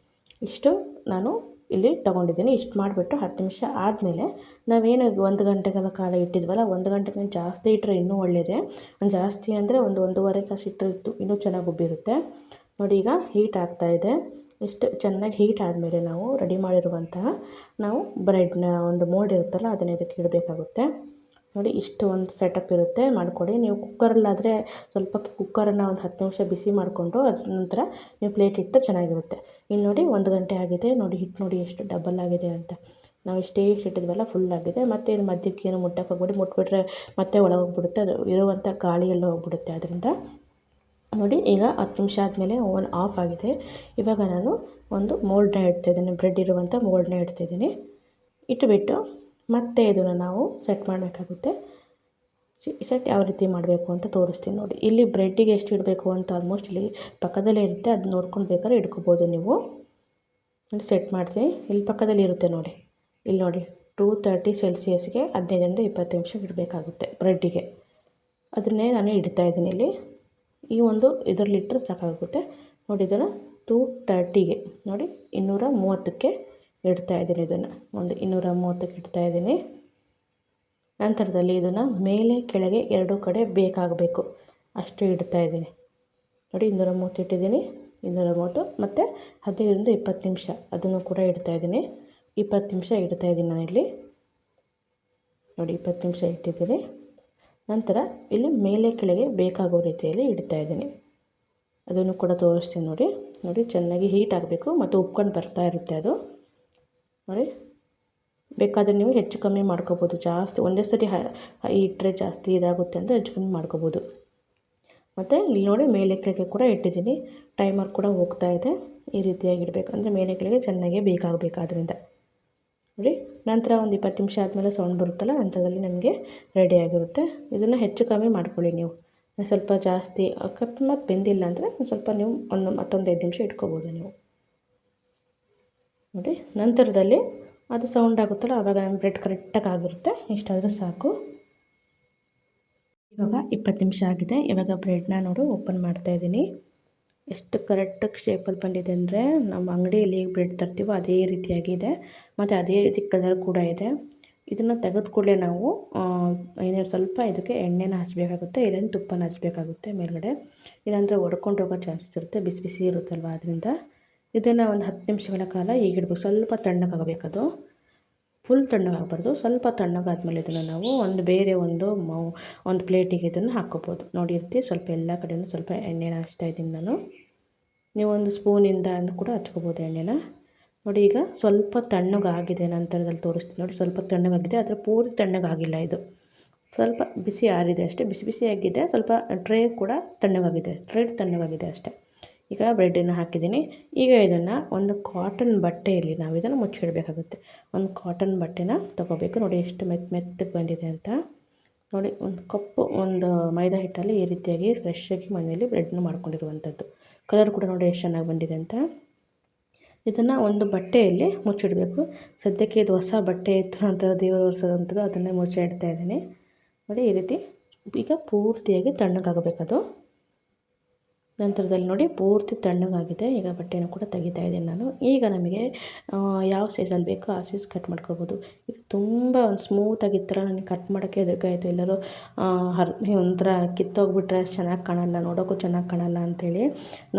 ಇಷ್ಟು ನಾನು ಇಲ್ಲಿ ತೊಗೊಂಡಿದ್ದೀನಿ. ಇಷ್ಟು ಮಾಡಿಬಿಟ್ಟು ಹತ್ತು ನಿಮಿಷ ಆದಮೇಲೆ ನಾವೇನು ಒಂದು ಗಂಟೆಗಳ ಕಾಲ ಇಟ್ಟಿದ್ವಲ್ಲ, ಒಂದು ಗಂಟೆಗಿಂತ ಜಾಸ್ತಿ ಇಟ್ಟರೆ ಇನ್ನೂ ಒಳ್ಳೆಯದೇ ಜಾಸ್ತಿ ಅಂದರೆ ಒಂದು ಒಂದೂವರೆ ತಾಸು ಇಟ್ಟರೆ ಇನ್ನೂ ಚೆನ್ನಾಗಿ ಉಬ್ಬಿರುತ್ತೆ. ನೋಡಿ ಈಗ ಹೀಟ್ ಆಗ್ತಾಯಿದೆ ಇಷ್ಟು ಚೆನ್ನಾಗಿ ಹೀಟ್ ಆದಮೇಲೆ ನಾವು ರೆಡಿ ಮಾಡಿರುವಂತಹ ನಾವು ಬ್ರೆಡ್ನ ಒಂದು ಮೋಲ್ಡ್ ಇರುತ್ತಲ್ಲ ಅದನ್ನು ಇದಕ್ಕೆ ಇಡಬೇಕಾಗುತ್ತೆ. ನೋಡಿ ಇಷ್ಟು ಒಂದು ಸೆಟಪ್ ಇರುತ್ತೆ ಮಾಡಿಕೊಡಿ ನೀವು ಕುಕ್ಕರಲ್ಲಾದರೆ ಸ್ವಲ್ಪ ಕುಕ್ಕರನ್ನು ಒಂದು ಹತ್ತು ನಿಮಿಷ ಬಿಸಿ ಮಾಡಿಕೊಂಡು ಅದ್ರ ನಂತರ ನೀವು ಪ್ಲೇಟ್ ಇಟ್ಟು ಚೆನ್ನಾಗಿರುತ್ತೆ. ಇಲ್ಲಿ ನೋಡಿ ಒಂದು ಗಂಟೆ ಆಗಿದೆ, ನೋಡಿ ಹಿಟ್ಟು ನೋಡಿ ಎಷ್ಟು ಡಬಲ್ ಆಗಿದೆ ಅಂತ. ನಾವು ಇಷ್ಟೇ ಇಟ್ಟಿದ್ವಲ್ಲ ಫುಲ್ ಆಗಿದೆ. ಮತ್ತು ಇದು ಮಧ್ಯಕ್ಕೆ ಏನು ಮುಟ್ಟಕ್ಕೆ ಹೋಗ್ಬಿಡಿ, ಮುಟ್ಬಿಟ್ರೆ ಮತ್ತೆ ಒಳಗೆ ಹೋಗ್ಬಿಡುತ್ತೆ. ಅದು ಇರುವಂಥ ಗಾಳಿ ಹೋಗ್ಬಿಡುತ್ತೆ. ಅದರಿಂದ ನೋಡಿ, ಈಗ ಹತ್ತು ನಿಮಿಷ ಆದಮೇಲೆ ಓವನ್ ಆಫ್ ಆಗಿದೆ. ಇವಾಗ ನಾನು ಒಂದು ಮೋಲ್ಡ್ನ ಇಡ್ತಾಯಿದ್ದೀನಿ ಬ್ರೆಡ್ ಇರುವಂಥ ಮೋಲ್ಡ್ನ ಇಡ್ತಿದ್ದೀನಿ ಇಟ್ಟುಬಿಟ್ಟು ಮತ್ತೆ ಇದನ್ನು ನಾವು ಸೆಟ್ ಮಾಡಬೇಕಾಗುತ್ತೆ. ಸೆಟ್ ಯಾವ ರೀತಿ ಮಾಡಬೇಕು ಅಂತ ತೋರಿಸ್ತೀನಿ ನೋಡಿ. ಇಲ್ಲಿ ಬ್ರೆಡ್ಡಿಗೆ ಎಷ್ಟು ಇಡಬೇಕು ಅಂತ ಆಲ್ಮೋಸ್ಟ್ ಇಲ್ಲಿ ಪಕ್ಕದಲ್ಲೇ ಇರುತ್ತೆ. ಅದು ನೋಡ್ಕೊಂಡು ಬೇಕಾದ್ರೆ ಇಟ್ಕೋಬೋದು ನೀವು. ನೋಡಿ ಸೆಟ್ ಮಾಡ್ತೀನಿ. ಇಲ್ಲಿ ಪಕ್ಕದಲ್ಲಿ ಇರುತ್ತೆ ನೋಡಿ. ಇಲ್ಲಿ ನೋಡಿ ಟೂ ತರ್ಟಿ ಸೆಲ್ಸಿಯಸ್ಗೆ ಹದಿನೈದರಿಂದ ಇಪ್ಪತ್ತು ನಿಮಿಷ ಇಡಬೇಕಾಗುತ್ತೆ ಬ್ರೆಡ್ಡಿಗೆ ಅದನ್ನೇ ನಾನು ಇಡ್ತಾ ಇದ್ದೀನಿ ಇಲ್ಲಿ. ಈ ಒಂದು ಇದರಲ್ಲಿ ಇಟ್ಟರೆ ಸಾಕಾಗುತ್ತೆ. ನೋಡಿ, ಇದನ್ನು ಟೂ ತರ್ಟಿಗೆ ನೋಡಿ, ಇನ್ನೂರ ಮೂವತ್ತಕ್ಕೆ ಇಡ್ತಾ ಇದ್ದೀನಿ ಇದನ್ನು. ಒಂದು ಇನ್ನೂರ ಮೂವತ್ತಕ್ಕೆ ಇಡ್ತಾ ಇದ್ದೀನಿ. ನಂತರದಲ್ಲಿ ಇದನ್ನು ಮೇಲೆ ಕೆಳಗೆ ಎರಡೂ ಕಡೆ ಬೇಕಾಗಬೇಕು. ಅಷ್ಟು ಇಡ್ತಾ ಇದ್ದೀನಿ. ನೋಡಿ, ಇನ್ನೂರ ಮೂವತ್ತು ಇಟ್ಟಿದ್ದೀನಿ, ಇನ್ನೂರ ಮೂವತ್ತು. ಮತ್ತು ಹದಿನೈದರಿಂದ ಇಪ್ಪತ್ತು ನಿಮಿಷ ಅದನ್ನು ಕೂಡ ಇಡ್ತಾ ಇದ್ದೀನಿ. ಇಪ್ಪತ್ತು ನಿಮಿಷ ಇಡ್ತಾ ಇದ್ದೀನಿ ನಾನಿಲ್ಲಿ. ನೋಡಿ, ಇಪ್ಪತ್ತು ನಿಮಿಷ ಇಟ್ಟಿದ್ದೀನಿ. ನಂತರ ಇಲ್ಲಿ ಮೇಲೆ ಕೆಳಗೆ ಬೇಕಾಗೋ ರೀತಿಯಲ್ಲಿ ಇಡ್ತಾ ಇದ್ದೀನಿ. ಅದನ್ನು ಕೂಡ ತೋರಿಸ್ತೀನಿ ನೋಡಿ. ನೋಡಿ, ಚೆನ್ನಾಗಿ ಹೀಟ್ ಆಗಬೇಕು ಮತ್ತು ಉಪ್ಕೊಂಡು ಬರ್ತಾ ಇರುತ್ತೆ ಅದು. ನೋಡಿ, ಬೇಕಾದರೆ ನೀವು ಹೆಚ್ಚು ಕಮ್ಮಿ ಮಾಡ್ಕೋಬೋದು. ಜಾಸ್ತಿ, ಒಂದೇ ಸರಿ ಇಟ್ಟರೆ ಜಾಸ್ತಿ ಇದಾಗುತ್ತೆ ಅಂದರೆ ಹೆಚ್ಚು ಕಮ್ಮಿ ಮಾಡ್ಕೋಬೋದು. ಮತ್ತು ಇಲ್ಲಿ ನೋಡಿ, ಮೇಲೆ ಕೆಳಗೆ ಕೂಡ ಇಟ್ಟಿದ್ದೀನಿ. ಟೈಮರ್ ಕೂಡ ಹೋಗ್ತಾ ಇದೆ. ಈ ರೀತಿಯಾಗಿ ಇಡಬೇಕು. ಅಂದರೆ ಮೇಲೆ ಕೆಳಗೆ ಚೆನ್ನಾಗಿ ಬೇಕಾಗಬೇಕು ಅದರಿಂದ ನೋಡಿ ನಂತರ ಒಂದು ಇಪ್ಪತ್ತು ನಿಮಿಷ ಆದಮೇಲೆ ಸೌಂಡ್ ಬರುತ್ತಲ್ಲ, ನಂತರದಲ್ಲಿ ನಮಗೆ ರೆಡಿ ಆಗಿರುತ್ತೆ. ಇದನ್ನು ಹೆಚ್ಚು ಕಮ್ಮಿ ಮಾಡ್ಕೊಳ್ಳಿ ನೀವು. ಸ್ವಲ್ಪ ಜಾಸ್ತಿ, ಅಕಸ್ಮಾತ್ ಬೆಂದಿಲ್ಲ ಅಂದರೆ ಒಂದು ಸ್ವಲ್ಪ ನೀವು ಒಂದು ಮತ್ತೊಂದು ಐದು ನಿಮಿಷ ಇಟ್ಕೋಬೋದು ನೀವು. ನೋಡಿ, ನಂತರದಲ್ಲಿ ಅದು ಸೌಂಡ್ ಆಗುತ್ತಲ್ಲ ಆವಾಗ ನಮ್ಮ ಬ್ರೆಡ್ ಕರೆಕ್ಟಾಗಿ ಆಗಿರುತ್ತೆ. ಇಷ್ಟಾದರೂ ಸಾಕು. ಇವಾಗ ಇಪ್ಪತ್ತು ನಿಮಿಷ ಆಗಿದೆ. ಇವಾಗ ಬ್ರೆಡ್ನ ನೋಡು ಓಪನ್ ಮಾಡ್ತಾಯಿದ್ದೀನಿ ಎಷ್ಟು ಕರೆಕ್ಟಾಗಿ ಶೇಪಲ್ಲಿ ಬಂದಿದೆ ಅಂದರೆ ನಮ್ಮ ಅಂಗಡಿಯಲ್ಲಿ ಹೇಗೆ ಬ್ರೆಡ್ ತರ್ತೀವೋ ಅದೇ ರೀತಿಯಾಗಿದೆ. ಮತ್ತು ಅದೇ ರೀತಿ ಕಲರ್ ಕೂಡ ಇದೆ. ಇದನ್ನು ತೆಗೆದ ನಾವು ಏನೇ ಸ್ವಲ್ಪ ಇದಕ್ಕೆ ಎಣ್ಣೆನ ಹಚ್ಚಬೇಕಾಗುತ್ತೆ ಇಲ್ಲಾಂದ್ರೆ ತುಪ್ಪನ ಹಚ್ಚಬೇಕಾಗುತ್ತೆ ಮೇಲ್ಗಡೆ. ಇಲ್ಲಾಂದರೆ ಒಡ್ಕೊಂಡು ಹೋಗೋ ಚಾನ್ಸಸ್ ಇರುತ್ತೆ, ಬಿಸಿ ಬಿಸಿ ಇರುತ್ತಲ್ವ ಅದರಿಂದ. ಇದನ್ನು ಒಂದು ಹತ್ತು ನಿಮಿಷಗಳ ಕಾಲ ಹೀಗಿಡ್ಬೇಕು. ಸ್ವಲ್ಪ ತಣ್ಣಗಾಗಬೇಕದು. ಫುಲ್ ತಣ್ಣಗಾಗಬಾರ್ದು ಸ್ವಲ್ಪ ತಣ್ಣಗಾದ್ಮೇಲೆ ಇದನ್ನು ನಾವು ಒಂದು ಬೇರೆ ಒಂದು ಮೌ, ಒಂದು ಪ್ಲೇಟಿಗೆ ಇದನ್ನು ಹಾಕ್ಕೋಬೋದು. ನೋಡಿರ್ತೀವಿ ಸ್ವಲ್ಪ ಎಲ್ಲ ಕಡೆಯೂ ಸ್ವಲ್ಪ ಎಣ್ಣೆನ ಹಚ್ತಾ ಇದ್ದೀನಿ ನಾನು. ನೀವು ಒಂದು ಸ್ಪೂನಿಂದ ಕೂಡ ಹಚ್ಕೋಬೋದು ಎಣ್ಣೆನ. ನೋಡಿ, ಈಗ ಸ್ವಲ್ಪ ತಣ್ಣಗಾಗಿದೆ ನಂತರದಲ್ಲಿ ತೋರಿಸ್ತೀನಿ. ನೋಡಿ, ಸ್ವಲ್ಪ ತಣ್ಣಗಾಗಿದೆ. ಆದರೆ ಪೂರ್ತಿ ತಣ್ಣಗಾಗಿಲ್ಲ ಇದು. ಸ್ವಲ್ಪ ಬಿಸಿ ಆರಿದೆ ಅಷ್ಟೇ. ಬಿಸಿ ಬಿಸಿಯಾಗಿದೆ. ಸ್ವಲ್ಪ ಟ್ರೇ ಕೂಡ ತಣ್ಣಗಾಗಿದೆ. ಟ್ರೇ ತಣ್ಣಗಾಗಿದೆ ಅಷ್ಟೇ. ಈಗ ಬ್ರೆಡ್ಡನ್ನು ಹಾಕಿದ್ದೀನಿ. ಈಗ ಇದನ್ನು ಒಂದು ಕಾಟನ್ ಬಟ್ಟೆಯಲ್ಲಿ ನಾವು ಇದನ್ನು ಮುಚ್ಚಿಡಬೇಕಾಗುತ್ತೆ. ಒಂದು ಕಾಟನ್ ಬಟ್ಟೆನ ತೊಗೋಬೇಕು. ನೋಡಿ ಎಷ್ಟು ಮೆತ್ತ ಮೆತ್ತಗೆ ಬಂದಿದೆ ಅಂತ. ನೋಡಿ ಒಂದು ಕಪ್ಪು ಒಂದು ಮೈದಾ ಹಿಟ್ಟಲ್ಲಿ ಈ ರೀತಿಯಾಗಿ ಫ್ರೆಶ್ಶಾಗಿ ಮನೆಯಲ್ಲಿ ಬ್ರೆಡ್ನ ಮಾಡ್ಕೊಂಡಿರುವಂಥದ್ದು ಕಲರ್ ಕೂಡ ನೋಡಿ ಎಷ್ಟು ಚೆನ್ನಾಗಿ ಬಂದಿದೆ ಅಂತ. ಇದನ್ನು ಒಂದು ಬಟ್ಟೆಯಲ್ಲಿ ಮುಚ್ಚಿಡಬೇಕು. ಸದ್ಯಕ್ಕೆ ಇದು ಹೊಸ ಬಟ್ಟೆ ಇತ್ತು ಅಂತ ದೇವರು ಒರೆಸೋದಂಥದ್ದು ಅದನ್ನೇ ಮುಚ್ಚಿಡ್ತಾ ಇದ್ದೀನಿ. ನೋಡಿ ಈ ರೀತಿ ಈಗ ಪೂರ್ತಿಯಾಗಿ ತಣ್ಣಗಾಗಬೇಕದು. ನಂತರದಲ್ಲಿ ನೋಡಿ ಪೂರ್ತಿ ತಣ್ಣಗಾಗಿದೆ. ಈಗ ಬಟ್ಟೆನ ಕೂಡ ತೆಗಿತಾ ಇದ್ದೀನಿ ನಾನು. ಈಗ ನಮಗೆ ಯಾವ ಸೈಜಲ್ಲಿ ಬೇಕೋ ಆ ಸೈಜ್ ಕಟ್ ಮಾಡ್ಕೋಬೋದು. ಇದು ತುಂಬ ಒಂದು ಸ್ಮೂತಾಗಿ ಈ ಥರ ನನಗೆ ಕಟ್ ಮಾಡೋಕ್ಕೆ ಎದುರುಗಾಯಿತು. ಎಲ್ಲರೂ ಹರ್, ಒಂಥರ ಕಿತ್ತೋಗ್ಬಿಟ್ರೆ ಚೆನ್ನಾಗಿ ಕಾಣಲ್ಲ, ನೋಡೋಕ್ಕೂ ಚೆನ್ನಾಗಿ ಕಾಣಲ್ಲ ಅಂಥೇಳಿ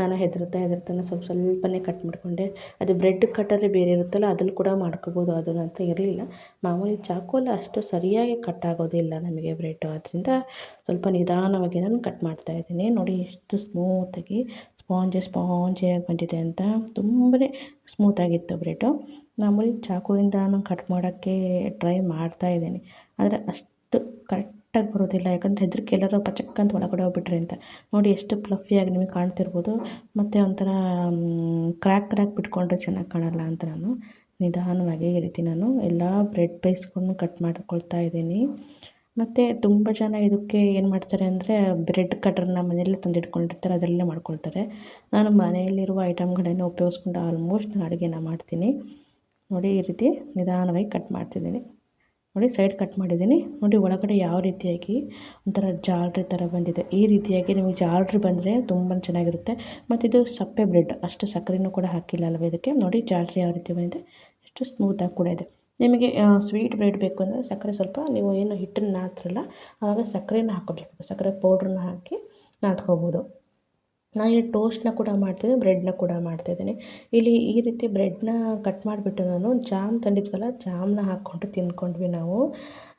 ನಾನು ಹೆದರ್ತಾ ಹೆದರ್ತಾನೆ ಸ್ವಲ್ಪ ಸ್ವಲ್ಪನೇ ಕಟ್ ಮಾಡಿಕೊಂಡೆ. ಅದು ಬ್ರೆಡ್ ಕಟ್ಟರೆ ಬೇರೆ ಇರುತ್ತಲ್ಲ, ಅದನ್ನು ಕೂಡ ಮಾಡ್ಕೋಬೋದು. ಅಂತ ಇರಲಿಲ್ಲ. ಮಾಮೂಲಿ ಚಾಕುವಲ್ಲಿ ಅಷ್ಟು ಸರಿಯಾಗಿ ಕಟ್ ಆಗೋದಿಲ್ಲ ನಮಗೆ ಬ್ರೆಡ್ಡು ಅದರಿಂದ ಸ್ವಲ್ಪ ನಿಧಾನವಾಗಿ ನಾನು ಕಟ್ ಮಾಡ್ತಾ ಇದ್ದೀನಿ. ನೋಡಿ, ಎಷ್ಟು ಸ್ಮೂತಾಗಿ ಸ್ಪಾಂಜ್ ಸ್ಪಾಂಜಿಯಾಗಿ ಬಂದಿದೆ ಅಂತ ತುಂಬನೇ ಸ್ಮೂತಾಗಿತ್ತು ಬ್ರೆಡ್ಡು. ಮಾಮೂಲಿ ಚಾಕುವಿಂದ ನಾನು ಕಟ್ ಮಾಡೋಕ್ಕೆ ಟ್ರೈ ಮಾಡ್ತಾ ಇದ್ದೀನಿ. ಆದರೆ ಅಷ್ಟು ಕರೆಕ್ಟಾಗಿ ಬರೋದಿಲ್ಲ. ಯಾಕಂದರೆ ಹೆದರಿಕೆ ಎಲ್ಲರೂ ಪಚಕ್ ಅಂತ ಒಳಗಡೆ ಹೋಗ್ಬಿಟ್ರೆ ಅಂತ. ನೋಡಿ ಎಷ್ಟು ಪ್ಲಫಿಯಾಗಿ ನಿಮಗೆ ಕಾಣ್ತಿರ್ಬೋದು. ಮತ್ತು ಒಂಥರ ಕ್ರ್ಯಾಕ್ ಕ್ರ್ಯಾಕ್ ಬಿಟ್ಕೊಂಡ್ರೆ ಚೆನ್ನಾಗಿ ಕಾಣಲ್ಲ ಅಂತ ನಾನು ನಿಧಾನವಾಗಿ ಈ ರೀತಿ ನಾನು ಎಲ್ಲ ಬ್ರೆಡ್ ಪೀಸ್ಗಳನ್ನು ಕಟ್ ಮಾಡ್ಕೊಳ್ತಾ ಇದ್ದೀನಿ. ಮತ್ತು ತುಂಬ ಜನ ಇದಕ್ಕೆ ಏನು ಮಾಡ್ತಾರೆ ಅಂದರೆ ಬ್ರೆಡ್ ಕಟರ್ನ ಮನೆಯಲ್ಲೇ ತಂದಿಟ್ಕೊಂಡಿರ್ತಾರೆ, ಅದರಲ್ಲೇ ಮಾಡ್ಕೊಳ್ತಾರೆ. ನಾನು ಮನೆಯಲ್ಲಿರುವ ಐಟಮ್ಗಳನ್ನು ಉಪಯೋಗಿಸ್ಕೊಂಡು ಆಲ್ಮೋಸ್ಟ್ ನಾನು ಅಡುಗೆನ ಮಾಡ್ತೀನಿ. ನೋಡಿ, ಈ ರೀತಿ ನಿಧಾನವಾಗಿ ಕಟ್ ಮಾಡ್ತಿದ್ದೀನಿ. ನೋಡಿ ಸೈಡ್ ಕಟ್ ಮಾಡಿದ್ದೀನಿ. ನೋಡಿ, ಒಳಗಡೆ ಯಾವ ರೀತಿಯಾಗಿ ಒಂಥರ ಜಾಲ್ರಿ ಥರ ಬಂದಿದೆ. ಈ ರೀತಿಯಾಗಿ ನಿಮಗೆ ಜಾಲ್ರಿ ಬಂದರೆ ತುಂಬ ಚೆನ್ನಾಗಿರುತ್ತೆ. ಮತ್ತು ಇದು ಸಪ್ಪೆ ಬ್ರೆಡ್ ಅಷ್ಟು ಸಕ್ಕರೆನೂ ಕೂಡ ಹಾಕಿಲ್ಲ ಅಲ್ವ ಇದಕ್ಕೆ? ನೋಡಿ, ಜಾಲ್ರಿ ಯಾವ ರೀತಿ ಬಂದಿದೆ? ಎಷ್ಟು ಸ್ಮೂತಾಗಿ ಕೂಡ ಇದೆ. ನಿಮಗೆ ಸ್ವೀಟ್ ಬ್ರೆಡ್ ಬೇಕು ಅಂದರೆ ಸಕ್ಕರೆ ಸ್ವಲ್ಪ ನೀವು ಏನು ಹಿಟ್ಟನ್ನ ನಾದ್ತಿರಲ್ಲ ಆವಾಗ ಸಕ್ಕರೆನ ಹಾಕ್ಕೋಬೇಕು ಸಕ್ಕರೆ ಪೌಡ್ರನ್ನ ಹಾಕಿ ನಾದ್ಕೋಬೋದು. ನಾನಿಲ್ಲಿ ಟೋಸ್ಟ್ನ ಕೂಡ ಮಾಡ್ತಿದ್ದೀನಿ ಬ್ರೆಡ್ನ ಕೂಡ ಮಾಡ್ತಾಯಿದ್ದೀನಿ ಇಲ್ಲಿ ಈ ರೀತಿ ಬ್ರೆಡ್ನ ಕಟ್ ಮಾಡಿಬಿಟ್ಟು ನಾನು ಜಾಮ್ ತಂದಿದ್ವಲ್ಲ, ಜಾಮ್ನ ಹಾಕ್ಕೊಂಡು ತಿಂದ್ಕೊಂಡ್ವಿ ನಾವು.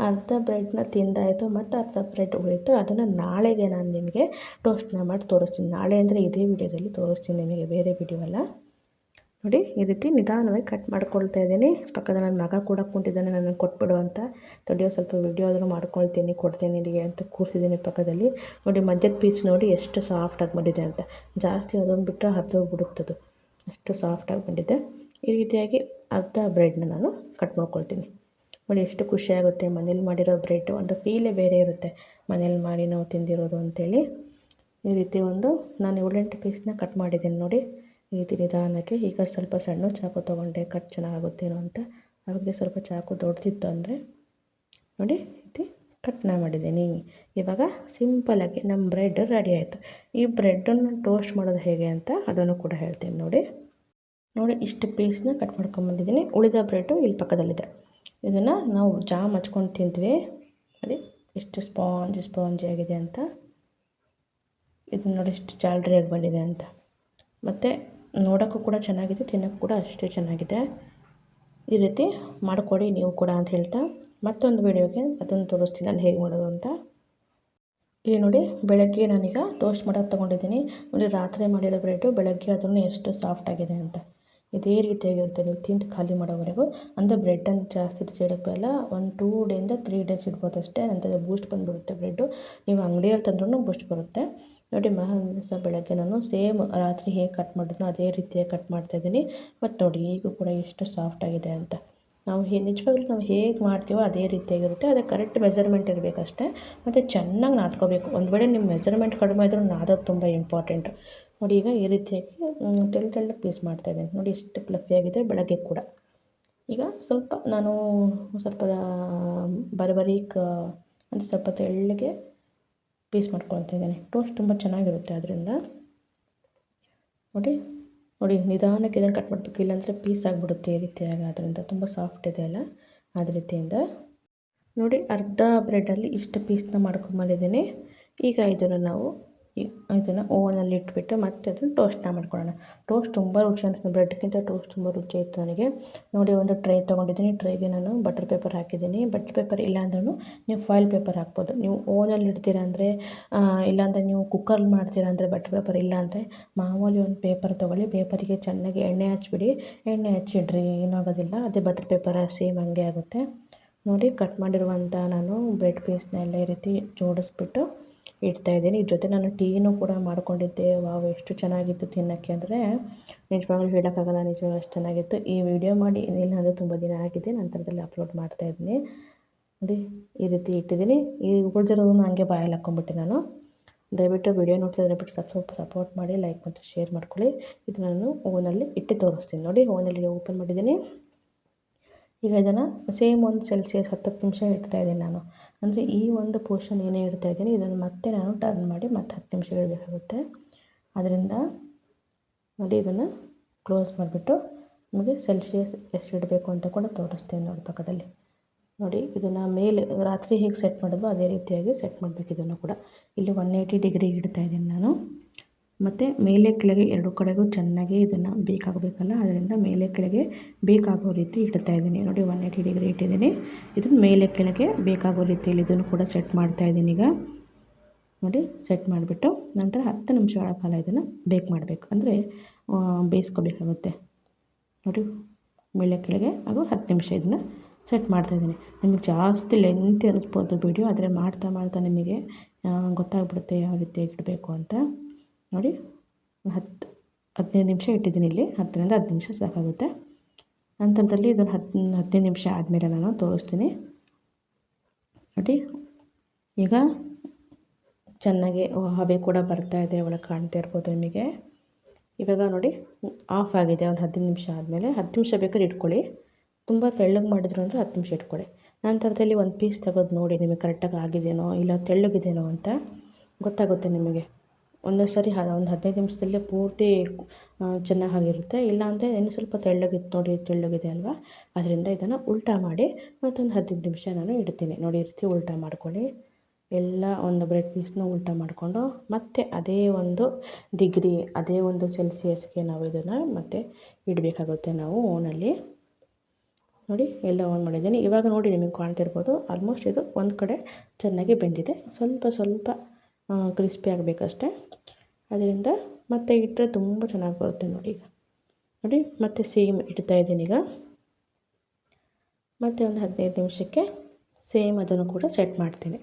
ಅರ್ಧ ಬ್ರೆಡ್ನ ತಿಂದಾಯಿತು, ಮತ್ತು ಅರ್ಧ ಬ್ರೆಡ್ ಉಳಿತು. ಅದನ್ನು ನಾಳೆಗೆ ನಾನು ನಿಮಗೆ ಟೋಸ್ಟ್ನ ಮಾಡಿ ತೋರಿಸ್ತೀನಿ. ನಾಳೆ ಅಂದರೆ ಇದೇ ವಿಡಿಯೋದಲ್ಲಿ ತೋರಿಸ್ತೀನಿ ನಿಮಗೆ, ಬೇರೆ ವಿಡಿಯೋ ಅಲ್ಲ. ನೋಡಿ, ಈ ರೀತಿ ನಿಧಾನವಾಗಿ ಕಟ್ ಮಾಡ್ಕೊಳ್ತಾ ಇದ್ದೀನಿ. ಪಕ್ಕದ ನನ್ನ ಮಗ ಕೂಡ ಕೂತಿದ್ದಾನೆ ನನಗೆ ಕೊಟ್ಬಿಡು ಅಂತ. ತಡಿಯೋ, ಸ್ವಲ್ಪ ವಿಡಿಯೋ ಆದರೂ ಮಾಡ್ಕೊಳ್ತೀನಿ, ಕೊಡ್ತೀನಿ ನಿನಗೆ ಅಂತ ಕೂರಿಸಿದ್ದೀನಿ ಪಕ್ಕದಲ್ಲಿ. ನೋಡಿ, ಮಧ್ಯದ ಪೀಸ್ ನೋಡಿ ಎಷ್ಟು ಸಾಫ್ಟಾಗಿ ಬಂದಿದೆ ಅಂತ. ಜಾಸ್ತಿ ಅದೊಂದು ಬಿಟ್ಟರೆ ಹರಿದೋಗ್ಬಿಡುತ್ತದು ಅಷ್ಟು ಸಾಫ್ಟಾಗಿ ಬಂದಿದೆ. ಈ ರೀತಿಯಾಗಿ ಅರ್ಧ ಬ್ರೆಡ್ನ ನಾನು ಕಟ್ ಮಾಡ್ಕೊಳ್ತೀನಿ. ನೋಡಿ, ಎಷ್ಟು ಖುಷಿಯಾಗುತ್ತೆ ಮನೇಲಿ ಮಾಡಿರೋ ಬ್ರೆಡ್ಡು ಒಂದು ಫೀಲೇ ಬೇರೆ ಇರುತ್ತೆ ಮನೇಲಿ ಮಾಡಿ ನಾವು ತಿಂದಿರೋದು ಅಂಥೇಳಿ ಈ ರೀತಿ ಒಂದು ನಾನು ಏಳೆಂಟು ಪೀಸ್ನ ಕಟ್ ಮಾಡಿದ್ದೀನಿ ನೋಡಿ. ರೀತಿ ನಿಧಾನಕ್ಕೆ ಈಗ ಸ್ವಲ್ಪ ಸಣ್ಣ ಚಾಕು ತೊಗೊಂಡೆ, ಕಟ್ ಚೆನ್ನಾಗಾಗುತ್ತೇನೋ ಅಂತ. ಅವಾಗಲೇ ಸ್ವಲ್ಪ ಚಾಕು ದೊಡ್ಡದಿತ್ತು ಅಂದರೆ ನೋಡಿ ರೀತಿ ಕಟ್ನ ಮಾಡಿದ್ದೀನಿ. ಇವಾಗ ಸಿಂಪಲಾಗಿ ನಮ್ಮ ಬ್ರೆಡ್ ರೆಡಿ ಆಯಿತು. ಈ ಬ್ರೆಡನ್ನು ಟೋಸ್ಟ್ ಮಾಡೋದು ಹೇಗೆ ಅಂತ ಅದನ್ನು ಕೂಡ ಹೇಳ್ತೀನಿ ನೋಡಿ. ನೋಡಿ, ಇಷ್ಟು ಪೀಸ್ನ ಕಟ್ ಮಾಡ್ಕೊಂಬಂದಿದ್ದೀನಿ ಉಳಿದ ಬ್ರೆಡ್ಡು ಇಲ್ಲಿ ಪಕ್ಕದಲ್ಲಿದೆ. ಇದನ್ನು ನಾವು ಜಾಮ್ ಹಚ್ಕೊಂಡು ತಿಂತೀವಿ ನೋಡಿ, ಎಷ್ಟು ಸ್ಪಾಂಜ್, ಸ್ಪಾಂಜಿ ಆಗಿದೆ ಅಂತ. ಇದು ನೋಡಿ, ಎಷ್ಟು ಜಾಲ್ರಿಯಾಗಿ ಬಂದಿದೆ ಅಂತ. ಮತ್ತು ನೋಡೋಕ್ಕೂ ಕೂಡ ಚೆನ್ನಾಗಿದೆ, ತಿನ್ನೋಕ್ಕೂ ಕೂಡ ಅಷ್ಟೇ ಚೆನ್ನಾಗಿದೆ. ಈ ರೀತಿ ಮಾಡಿಕೊಡಿ ನೀವು ಕೂಡ ಅಂತ ಹೇಳ್ತಾ ಮತ್ತೊಂದು ವೀಡಿಯೋಗೆ ಅದನ್ನು ತೋರಿಸ್ತೀನಿ ನಾನು ಹೇಗೆ ಮಾಡೋದು ಅಂತ. ಇಲ್ಲಿ ನೋಡಿ ಬೆಳಗ್ಗೆ ನಾನೀಗ ಟೋಸ್ಟ್ ಮಾಡೋದು ತೊಗೊಂಡಿದ್ದೀನಿ. ನೋಡಿ ರಾತ್ರಿ ಮಾಡಿದ ಬ್ರೆಡ್ಡು ಬೆಳಗ್ಗೆ ಅದನ್ನು ಎಷ್ಟು ಸಾಫ್ಟ್ ಆಗಿದೆ ಅಂತ. ಇದೇ ರೀತಿಯಾಗಿರುತ್ತೆ, ನೀವು ತಿಂದು ಖಾಲಿ ಮಾಡೋವರೆಗೂ. ಅಂದರೆ ಬ್ರೆಡ್ಡನ್ನು ಜಾಸ್ತಿ ಬರಲ್ಲ, ಒಂದು ಟೂ ಡೇಯಿಂದ ತ್ರೀ ಡೇಸ್ ಇಡ್ಬೋದು ಅಷ್ಟೇ. ನಂತರ ಬೂಸ್ಟ್ ಬಂದುಬಿಡುತ್ತೆ ಬ್ರೆಡ್ಡು ನೀವು ಅಂಗಡಿಯಲ್ಲಿ ತಂದ್ರೂ ಬೂಸ್ಟ್ ಬರುತ್ತೆ. ನೋಡಿ ಮಾರನೇ ದಿವಸ ಬೆಳಗ್ಗೆ ನಾನು ಸೇಮ್ ರಾತ್ರಿ ಹೇಗೆ ಕಟ್ ಮಾಡಿದ್ನೋ ಅದೇ ರೀತಿಯಾಗಿ ಕಟ್ ಮಾಡ್ತಾಯಿದ್ದೀನಿ ಮತ್ತು ನೋಡಿ, ಈಗೂ ಕೂಡ ಎಷ್ಟು ಸಾಫ್ಟಾಗಿದೆ ಅಂತ. ನಾವು ಹೇ, ನಿಜವಾಗ್ಲೂ ನಾವು ಹೇಗೆ ಮಾಡ್ತೀವೋ ಅದೇ ರೀತಿಯಾಗಿರುತ್ತೆ. ಅದೇ ಕರೆಕ್ಟ್ ಮೆಜರ್ಮೆಂಟ್ ಇರಬೇಕಷ್ಟೇ. ಮತ್ತು ಚೆನ್ನಾಗಿ ನಾದ್ಕೋಬೇಕು. ಒಂದು ವೇಳೆ ನಿಮ್ಮ ಮೆಜರ್ಮೆಂಟ್ ಕಡಿಮೆ ಆದರೂ ನಾದೋದು ತುಂಬ ಇಂಪಾರ್ಟೆಂಟ್ ನೋಡಿ, ಈಗ ಈ ರೀತಿಯಾಗಿ ತೆಳ್ಳ ತೆಳ್ಳಗೆ ಪೀಸ್ ಮಾಡ್ತಾಯಿದ್ದೀನಿ ನೋಡಿ, ಎಷ್ಟು ಪ್ಲಫಿಯಾಗಿದೆ ಬೆಳಗ್ಗೆ ಕೂಡ. ಈಗ ಸ್ವಲ್ಪ ನಾನು ಸ್ವಲ್ಪ ಬರಬರೀಕ್ ಅಂದರೆ ಸ್ವಲ್ಪ ತೆಳ್ಳಗೆ ಪೀಸ್ ಮಾಡ್ಕೊಳ್ತಾ ಇದ್ದೇನೆ. ಟೋಸ್ಟ್ ತುಂಬ ಚೆನ್ನಾಗಿರುತ್ತೆ ಅದರಿಂದ. ನೋಡಿ ನೋಡಿ, ನಿಧಾನಕ್ಕೆ ಇದನ್ನು ಕಟ್ ಮಾಡಬೇಕು. ಇಲ್ಲಾಂದರೆ ಪೀಸ್ ಆಗಿಬಿಡುತ್ತೆ ಈ ರೀತಿಯಾಗಿ ಅದರಿಂದ ತುಂಬ ಸಾಫ್ಟ್ ಇದೆ ಅಲ್ಲ, ಅದ ರೀತಿಯಿಂದ. ನೋಡಿ, ಅರ್ಧ ಬ್ರೆಡಲ್ಲಿ ಇಷ್ಟು ಪೀಸ್ನ ಮಾಡ್ಕೊಂಬಂದಿದ್ದೀನಿ ಈಗ ಇದನ್ನು ನಾವು ಇದನ್ನು ಓವನಲ್ಲಿ ಇಟ್ಬಿಟ್ಟು ಮತ್ತೆ ಅದನ್ನು ಟೋಸ್ಟ್ನ ಮಾಡ್ಕೊಳ್ಳೋಣ. ಟೋಸ್ಟ್ ತುಂಬ ರುಚಿ ಅನಿಸ್ತು ಬ್ರೆಡ್ಗಿಂತ ಟೋಸ್ಟ್ ತುಂಬ ರುಚಿ ಇತ್ತು ನನಗೆ. ನೋಡಿ ಒಂದು ಟ್ರೈ ತೊಗೊಂಡಿದ್ದೀನಿ. ಟ್ರೈಗೆ ನಾನು ಬಟರ್ ಪೇಪರ್ ಹಾಕಿದ್ದೀನಿ. ಬಟರ್ ಪೇಪರ್ ಇಲ್ಲಾಂದ್ರೂ ನೀವು ಫಾಯಿಲ್ ಪೇಪರ್ ಹಾಕ್ಬೋದು. ನೀವು ಓವನಲ್ಲಿ ಇಡ್ತೀರ ಅಂದರೆ ಇಲ್ಲಾಂದರೆ ನೀವು ಕುಕ್ಕರ್ಲಿ ಮಾಡ್ತೀರ ಅಂದರೆ ಬಟರ್ ಪೇಪರ್ ಇಲ್ಲ ಅಂದರೆ ಮಾಮೂಲಿ ಒಂದು ಪೇಪರ್ ತೊಗೊಳ್ಳಿ. ಪೇಪರಿಗೆ ಚೆನ್ನಾಗಿ ಎಣ್ಣೆ ಹಚ್ಬಿಡಿ. ಎಣ್ಣೆ ಹಚ್ಚಿಡ್ರಿ ಏನಾಗೋದಿಲ್ಲ ಅದೇ ಬಟರ್ ಪೇಪರ್ ಸೇಮ್ ಹಂಗೆ ಆಗುತ್ತೆ. ನೋಡಿ ಕಟ್ ಮಾಡಿರುವಂಥ ನಾನು ಬ್ರೆಡ್ ಪೀಸ್ನ ಎಲ್ಲ ಈ ರೀತಿ ಜೋಡಿಸ್ಬಿಟ್ಟು ಇಡ್ತಾಯಿದ್ದೀನಿ ಇದ್ರ ಜೊತೆ ನಾನು ಟೀನು ಕೂಡ ಮಾಡ್ಕೊಂಡಿದ್ದೆ. ವಾವ್, ಎಷ್ಟು ಚೆನ್ನಾಗಿತ್ತು ತಿನ್ನೋಕ್ಕೆ ಅಂದರೆ. ನಿಜವಾಗ್ಲೂ ಹೇಳೋಕ್ಕಾಗಲ್ಲ, ನಿಜವಾಗ್ಲೂ ಅಷ್ಟು ಚೆನ್ನಾಗಿತ್ತು. ಈ ವಿಡಿಯೋ ಮಾಡಿ ಏನಿಲ್ಲ ಅಂದರೆ ತುಂಬ ದಿನ ಆಗಿದೆ. ನಂತರದಲ್ಲಿ ಅಪ್ಲೋಡ್ ಮಾಡ್ತಾ ಇದ್ದೀನಿ. ನೋಡಿ ಈ ರೀತಿ ಇಟ್ಟಿದ್ದೀನಿ. ಈ ಉಳಿದಿರೋದನ್ನು ಹಂಗೆ ಬಾಯಲ್ಲಿ ಹಾಕ್ಕೊಂಬಿಟ್ಟೆ ನಾನು. ದಯವಿಟ್ಟು ವಿಡಿಯೋ ನೋಡ್ತಾ ಬಿಟ್ಟು ಸಬ್ಸ್ಕ್ರೈಬ್ ಸಪೋರ್ಟ್ ಮಾಡಿ ಲೈಕ್ ಮತ್ತು ಶೇರ್ ಮಾಡ್ಕೊಳ್ಳಿ. ಇದು ನಾನು ಓವನಲ್ಲಿ ಇಟ್ಟು ತೋರಿಸ್ತೀನಿ. ನೋಡಿ ಓವನಲ್ಲಿ ಓಪನ್ ಮಾಡಿದ್ದೀನಿ. ಈಗ ಇದನ್ನು ಸೇಮ್ ಒಂದು ಸೆಲ್ಸಿಯಸ್ ಹತ್ತತ್ತು ನಿಮಿಷ ಇಡ್ತಾ ಇದ್ದೀನಿ ನಾನು. ಅಂದರೆ ಈ ಒಂದು ಪೋರ್ಷನ್ ಏನೇ ಇಡ್ತಾಯಿದ್ದೀನಿ ಇದನ್ನು ಮತ್ತೆ ನಾನು ಟರ್ನ್ ಮಾಡಿ ಮತ್ತೆ ಹತ್ತು ನಿಮಿಷ ಇಡಬೇಕಾಗುತ್ತೆ. ಅದರಿಂದ ನೋಡಿ ಇದನ್ನು ಕ್ಲೋಸ್ ಮಾಡಿಬಿಟ್ಟು ನಿಮಗೆ ಸೆಲ್ಸಿಯಸ್ ಎಷ್ಟು ಇಡಬೇಕು ಅಂತ ಕೂಡ ತೋರಿಸ್ತೀನಿ ನೋಡಿ ಪಕ್ಕದಲ್ಲಿ. ನೋಡಿ ಇದನ್ನು ಮೇಲೆ ರಾತ್ರಿ ಹೇಗೆ ಸೆಟ್ ಮಾಡಿದ್ವೋ ಅದೇ ರೀತಿಯಾಗಿ ಸೆಟ್ ಮಾಡಬೇಕು ಇದನ್ನು ಕೂಡ. ಇಲ್ಲಿ ಒನ್ ಏಯ್ಟಿ ಡಿಗ್ರಿ ಇಡ್ತಾಯಿದ್ದೀನಿ ನಾನು. ಮತ್ತು ಮೇಲೆ ಕೆಳಗೆ ಎರಡು ಕಡೆಗೂ ಚೆನ್ನಾಗಿ ಇದನ್ನು ಬೇಕಾಗಬೇಕಲ್ಲ? ಅದರಿಂದ ಮೇಲೆ ಕೆಳಗೆ ಬೇಕಾಗೋ ರೀತಿ ಇಡ್ತಾ ಇದ್ದೀನಿ. ನೋಡಿ ಒನ್ ಏಯ್ಟಿ ಡಿಗ್ರಿ ಇಟ್ಟಿದ್ದೀನಿ. ಇದನ್ನು ಮೇಲೆ ಕೆಳಗೆ ಬೇಕಾಗೋ ರೀತಿಯಲ್ಲಿ ಇದನ್ನು ಕೂಡ ಸೆಟ್ ಮಾಡ್ತಾ ಇದ್ದೀನಿ ಈಗ. ನೋಡಿ ಸೆಟ್ ಮಾಡಿಬಿಟ್ಟು ನಂತರ ಹತ್ತು ನಿಮಿಷಗಳ ಕಾಲ ಇದನ್ನು ಬೇಕ್ ಮಾಡಬೇಕು. ಅಂದರೆ ಬೇಯಿಸ್ಕೋಬೇಕಾಗುತ್ತೆ. ನೋಡಿ, ಮೇಲೆ ಕೆಳಗೆ ಹಾಗೂ ಹತ್ತು ನಿಮಿಷ ಇದನ್ನು ಸೆಟ್ ಮಾಡ್ತಾ ಇದ್ದೀನಿ. ನಿಮಗೆ ಜಾಸ್ತಿ ಲೆಂತ್ ಅನ್ನಿಸ್ಬೋದು ವಿಡಿಯೋ ಆದರೆ ಮಾಡ್ತಾ ಮಾಡ್ತಾ ನಿಮಗೆ ಗೊತ್ತಾಗ್ಬಿಡುತ್ತೆ ಯಾವ ರೀತಿಯಾಗಿ ಇಡಬೇಕು ಅಂತ. ನೋಡಿ, ಹತ್ತು, ಹದಿನೈದು ನಿಮಿಷ ಇಟ್ಟಿದ್ದೀನಿ ಇಲ್ಲಿ. ಹತ್ತರಿಂದ ಹತ್ತು ನಿಮಿಷ ಸಾಕಾಗುತ್ತೆ. ನಂತರದಲ್ಲಿ ಇದನ್ನು ಹತ್ತು, ಹದಿನೈದು ನಿಮಿಷ ಆದಮೇಲೆ ನಾನು ತೋರಿಸ್ತೀನಿ. ನೋಡಿ, ಈಗ ಚೆನ್ನಾಗಿ ಹಬೆ ಕೂಡ ಬರ್ತಾ ಇದೆ, ಒಳಗೆ ಕಾಣ್ತಾ ಇರ್ಬೋದು ನಿಮಗೆ. ಇವಾಗ ನೋಡಿ, ಆಫ್ ಆಗಿದೆ, ಒಂದು ಹದಿನೈದು ನಿಮಿಷ ಆದಮೇಲೆ. ಹತ್ತು ನಿಮಿಷ ಬೇಕಾದ್ರೆ ಇಟ್ಕೊಳ್ಳಿ. ತುಂಬ ತೆಳ್ಳಗೆ ಮಾಡಿದ್ರು ಅಂದರೆ ಹತ್ತು ನಿಮಿಷ ಇಟ್ಕೊಳ್ಳಿ. ನಂತರದಲ್ಲಿ ಒಂದು ಪೀಸ್ ತೆಗೆದು ನೋಡಿ ನಿಮಗೆ ಕರೆಕ್ಟಾಗಿ ಆಗಿದೆಯೋ ಇಲ್ಲ ತೆಳ್ಳಗಿದೆಯೋ ಅಂತ ಗೊತ್ತಾಗುತ್ತೆ ನಿಮಗೆ. ಒಂದೊಂದು ಸರಿ ಒಂದು ಹದಿನೈದು ನಿಮಿಷದಲ್ಲೇ ಪೂರ್ತಿ ಚೆನ್ನಾಗಿರುತ್ತೆ. ಇಲ್ಲಾಂದರೆ ಇನ್ನು ಸ್ವಲ್ಪ ತೆಳ್ಳಗಿತ್ತು ನೋಡಿ ತೆಳ್ಳಗಿದೆ ಅಲ್ವಾ? ಅದರಿಂದ ಇದನ್ನು ಉಲ್ಟಾ ಮಾಡಿ ಮತ್ತೊಂದು ಹದಿನೈದು ನಿಮಿಷ ನಾನು ಇಡ್ತೀನಿ. ನೋಡಿ, ಈ ರೀತಿ ಉಲ್ಟಾ ಮಾಡ್ಕೊಳ್ಳಿ. ಎಲ್ಲ ಒಂದು ಬ್ರೆಡ್ ಪೀಸ್ನ ಉಲ್ಟಾ ಮಾಡಿಕೊಂಡು ಮತ್ತೆ ಅದೇ ಒಂದು ಡಿಗ್ರಿ, ಅದೇ ಒಂದು ಸೆಲ್ಸಿಯಸ್ಗೆ ನಾವು ಇದನ್ನು ಮತ್ತೆ ಇಡಬೇಕಾಗುತ್ತೆ ನಾವು ಓನಲ್ಲಿ. ನೋಡಿ, ಎಲ್ಲ ಆನ್ ಮಾಡಿದ್ದೀನಿ. ಇವಾಗ ನೋಡಿ ನಿಮಗೆ ಕಾಣ್ತಿರ್ಬೋದು. ಆಲ್ಮೋಸ್ಟ್ ಇದು ಒಂದು ಕಡೆ ಚೆನ್ನಾಗಿ ಬೆಂದಿದೆ. ಸ್ವಲ್ಪ ಸ್ವಲ್ಪ ಕ್ರಿಸ್ಪಿ ಆಗಬೇಕಷ್ಟೆ. ಅದರಿಂದ ಮತ್ತೆ ಇಟ್ಟರೆ ತುಂಬ ಚೆನ್ನಾಗಿ ಬರುತ್ತೆ ನೋಡಿ ಈಗ. ನೋಡಿ, ಮತ್ತೆ ಸೇಮ್ ಇಡ್ತಾ ಇದ್ದೀನಿ ಈಗ. ಮತ್ತು ಒಂದು ಹದಿನೈದು ನಿಮಿಷಕ್ಕೆ ಸೇಮ್ ಅದನ್ನು ಕೂಡ ಸೆಟ್ ಮಾಡ್ತೀನಿ.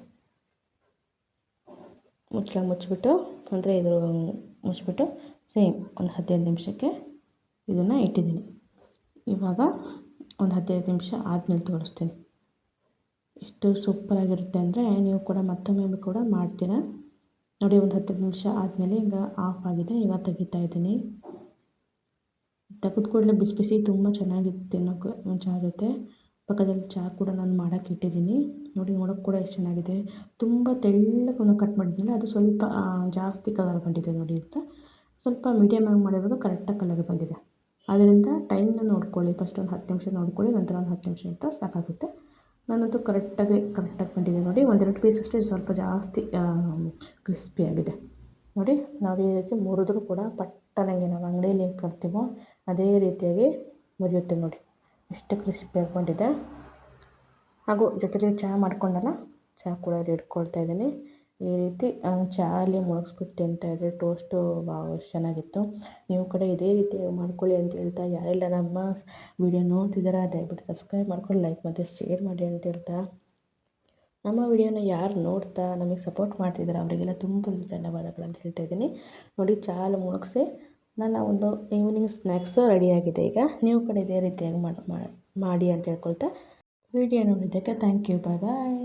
ಮುಚ್ಚಳ ಮುಚ್ಚಿಬಿಟ್ಟು, ಅಂದರೆ ಇದು, ಮುಚ್ಚಿಬಿಟ್ಟು ಸೇಮ್ ಒಂದು ಹದಿನೈದು ನಿಮಿಷಕ್ಕೆ ಇದನ್ನು ಇಟ್ಟಿದ್ದೀನಿ. ಇವಾಗ ಒಂದು ಹದಿನೈದು ನಿಮಿಷ ಆದಮೇಲೆ ತೋರಿಸ್ತೀನಿ. ಎಷ್ಟು ಸೂಪರಾಗಿರುತ್ತೆ ಅಂದರೆ ನೀವು ಕೂಡ ಮತ್ತೊಮ್ಮೆ ಕೂಡ ಮಾಡ್ತೀರಾ. ನೋಡಿ, ಒಂದು ಹತ್ತು ನಿಮಿಷ ಆದಮೇಲೆ ಈಗ ಆಫ್ ಆಗಿದೆ. ಈಗ ತೆಗಿತಾ ಇದ್ದೀನಿ. ತೆಗೆದು ಕೂಡಲೇ ಬಿಸಿ ಬಿಸಿ, ತುಂಬ ಚೆನ್ನಾಗಿತ್ತು ತಿನ್ನೋಕ್ಕೆ ಜೊತೆ ಪಕ್ಕದಲ್ಲಿ ಚಹಾ ಕೂಡ ನಾನು ಮಾಡೋಕ್ಕೆ ಇಟ್ಟಿದ್ದೀನಿ. ನೋಡಿ ನೋಡೋಕ್ಕೆ ಕೂಡ ಎಷ್ಟು ಚೆನ್ನಾಗಿದೆ. ತುಂಬ ತೆಳ್ಳಗೆ ಕಟ್ ಮಾಡಿದ್ಮೇಲೆ ಅದು ಸ್ವಲ್ಪ ಜಾಸ್ತಿ ಕಲರ್ ಬಂದಿದೆ ನೋಡಿ ಅಂತ. ಸ್ವಲ್ಪ ಮೀಡಿಯಮ್ ಆಗಿ ಮಾಡಿರೋದು ಕರೆಕ್ಟಾಗಿ ಕಲರ್ ಬಂದಿದೆ. ಆದ್ದರಿಂದ ಟೈಮ್ನ ನೋಡ್ಕೊಳ್ಳಿ. ಫಸ್ಟ್ ಒಂದು ಹತ್ತು ನಿಮಿಷ ನೋಡ್ಕೊಳ್ಳಿ, ನಂತರ ಒಂದು ಹತ್ತು ನಿಮಿಷ ಇಟ್ಟರೆ ಸಾಕಾಗುತ್ತೆ. ನನ್ನದು ಕರೆಕ್ಟಾಗಿ ಕರೆಕ್ಟಾಗಿ ಬಂದಿದೆ ನೋಡಿ. ಒಂದೆರಡು ಪೀಸ್ ಅಷ್ಟೇ ಸ್ವಲ್ಪ ಜಾಸ್ತಿ ಕ್ರಿಸ್ಪಿಯಾಗಿದೆ ನೋಡಿ, ನಾವು ರೀತಿ ಮುರಿದ್ರೂ ಕೂಡ ಪಟ್ಟನಂಗೆ ನಾವು ಅಂಗಡಿಯಲ್ಲಿ ಹೇಗೆ ಕರ್ತೀವೋ ಅದೇ ರೀತಿಯಾಗಿ ಮುರಿಯುತ್ತೆ ನೋಡಿ. ಎಷ್ಟು ಕ್ರಿಸ್ಪಿಯಾಗಿ ಬಂದಿದೆ. ಹಾಗೂ ಜೊತೆಗೆ ಚಹಾ ಮಾಡ್ಕೊಂಡಲ್ಲ, ಚಹಾ ಕೂಡ ಇಟ್ಕೊಳ್ತಾ ಇದ್ದೀನಿ. ಈ ರೀತಿ ಚಹಾಲಿ ಮುಳುಗಿಸ್ಬಿಟ್ಟು ತಿಂತಾಯಿದ್ರೆ ಟೋಸ್ಟು ಎಷ್ಟು ಚೆನ್ನಾಗಿತ್ತು. ನೀವು ಕೂಡ ಇದೇ ರೀತಿ ಮಾಡ್ಕೊಳ್ಳಿ ಅಂತ ಹೇಳ್ತಾ, ಯಾರೆಲ್ಲ ನಮ್ಮ ವಿಡಿಯೋ ನೋಡ್ತಿದ್ದೀರಾ ದಯವಿಟ್ಟು ಸಬ್ಸ್ಕ್ರೈಬ್ ಮಾಡ್ಕೊಂಡು ಲೈಕ್ ಮತ್ತು ಶೇರ್ ಮಾಡಿ ಅಂತ ಹೇಳ್ತಾ. ನಮ್ಮ ವಿಡಿಯೋನ ಯಾರು ನೋಡ್ತಾ, ನಮಗೆ ಸಪೋರ್ಟ್ ಮಾಡ್ತಿದ್ದಾರೆ ಅವರಿಗೆಲ್ಲ ತುಂಬ ಧನ್ಯವಾದಗಳು ಅಂತ ಹೇಳ್ತಾ ಇದ್ದೀನಿ. ನೋಡಿ ಚಹಾ ಮುಳುಗಿಸಿ ನನ್ನ ಒಂದು ಈವ್ನಿಂಗ್ ಸ್ನ್ಯಾಕ್ಸು ರೆಡಿಯಾಗಿದೆ ಈಗ ನೀವು ಕೂಡ ಇದೇ ರೀತಿಯಾಗಿ ಮಾಡಿ ಅಂತ ಹೇಳ್ಕೊಳ್ತಾ ವಿಡಿಯೋ ನೋಡಿದ್ದಕ್ಕೆ ಥ್ಯಾಂಕ್ ಯು ಬಾಯ್ ಬಾಯ್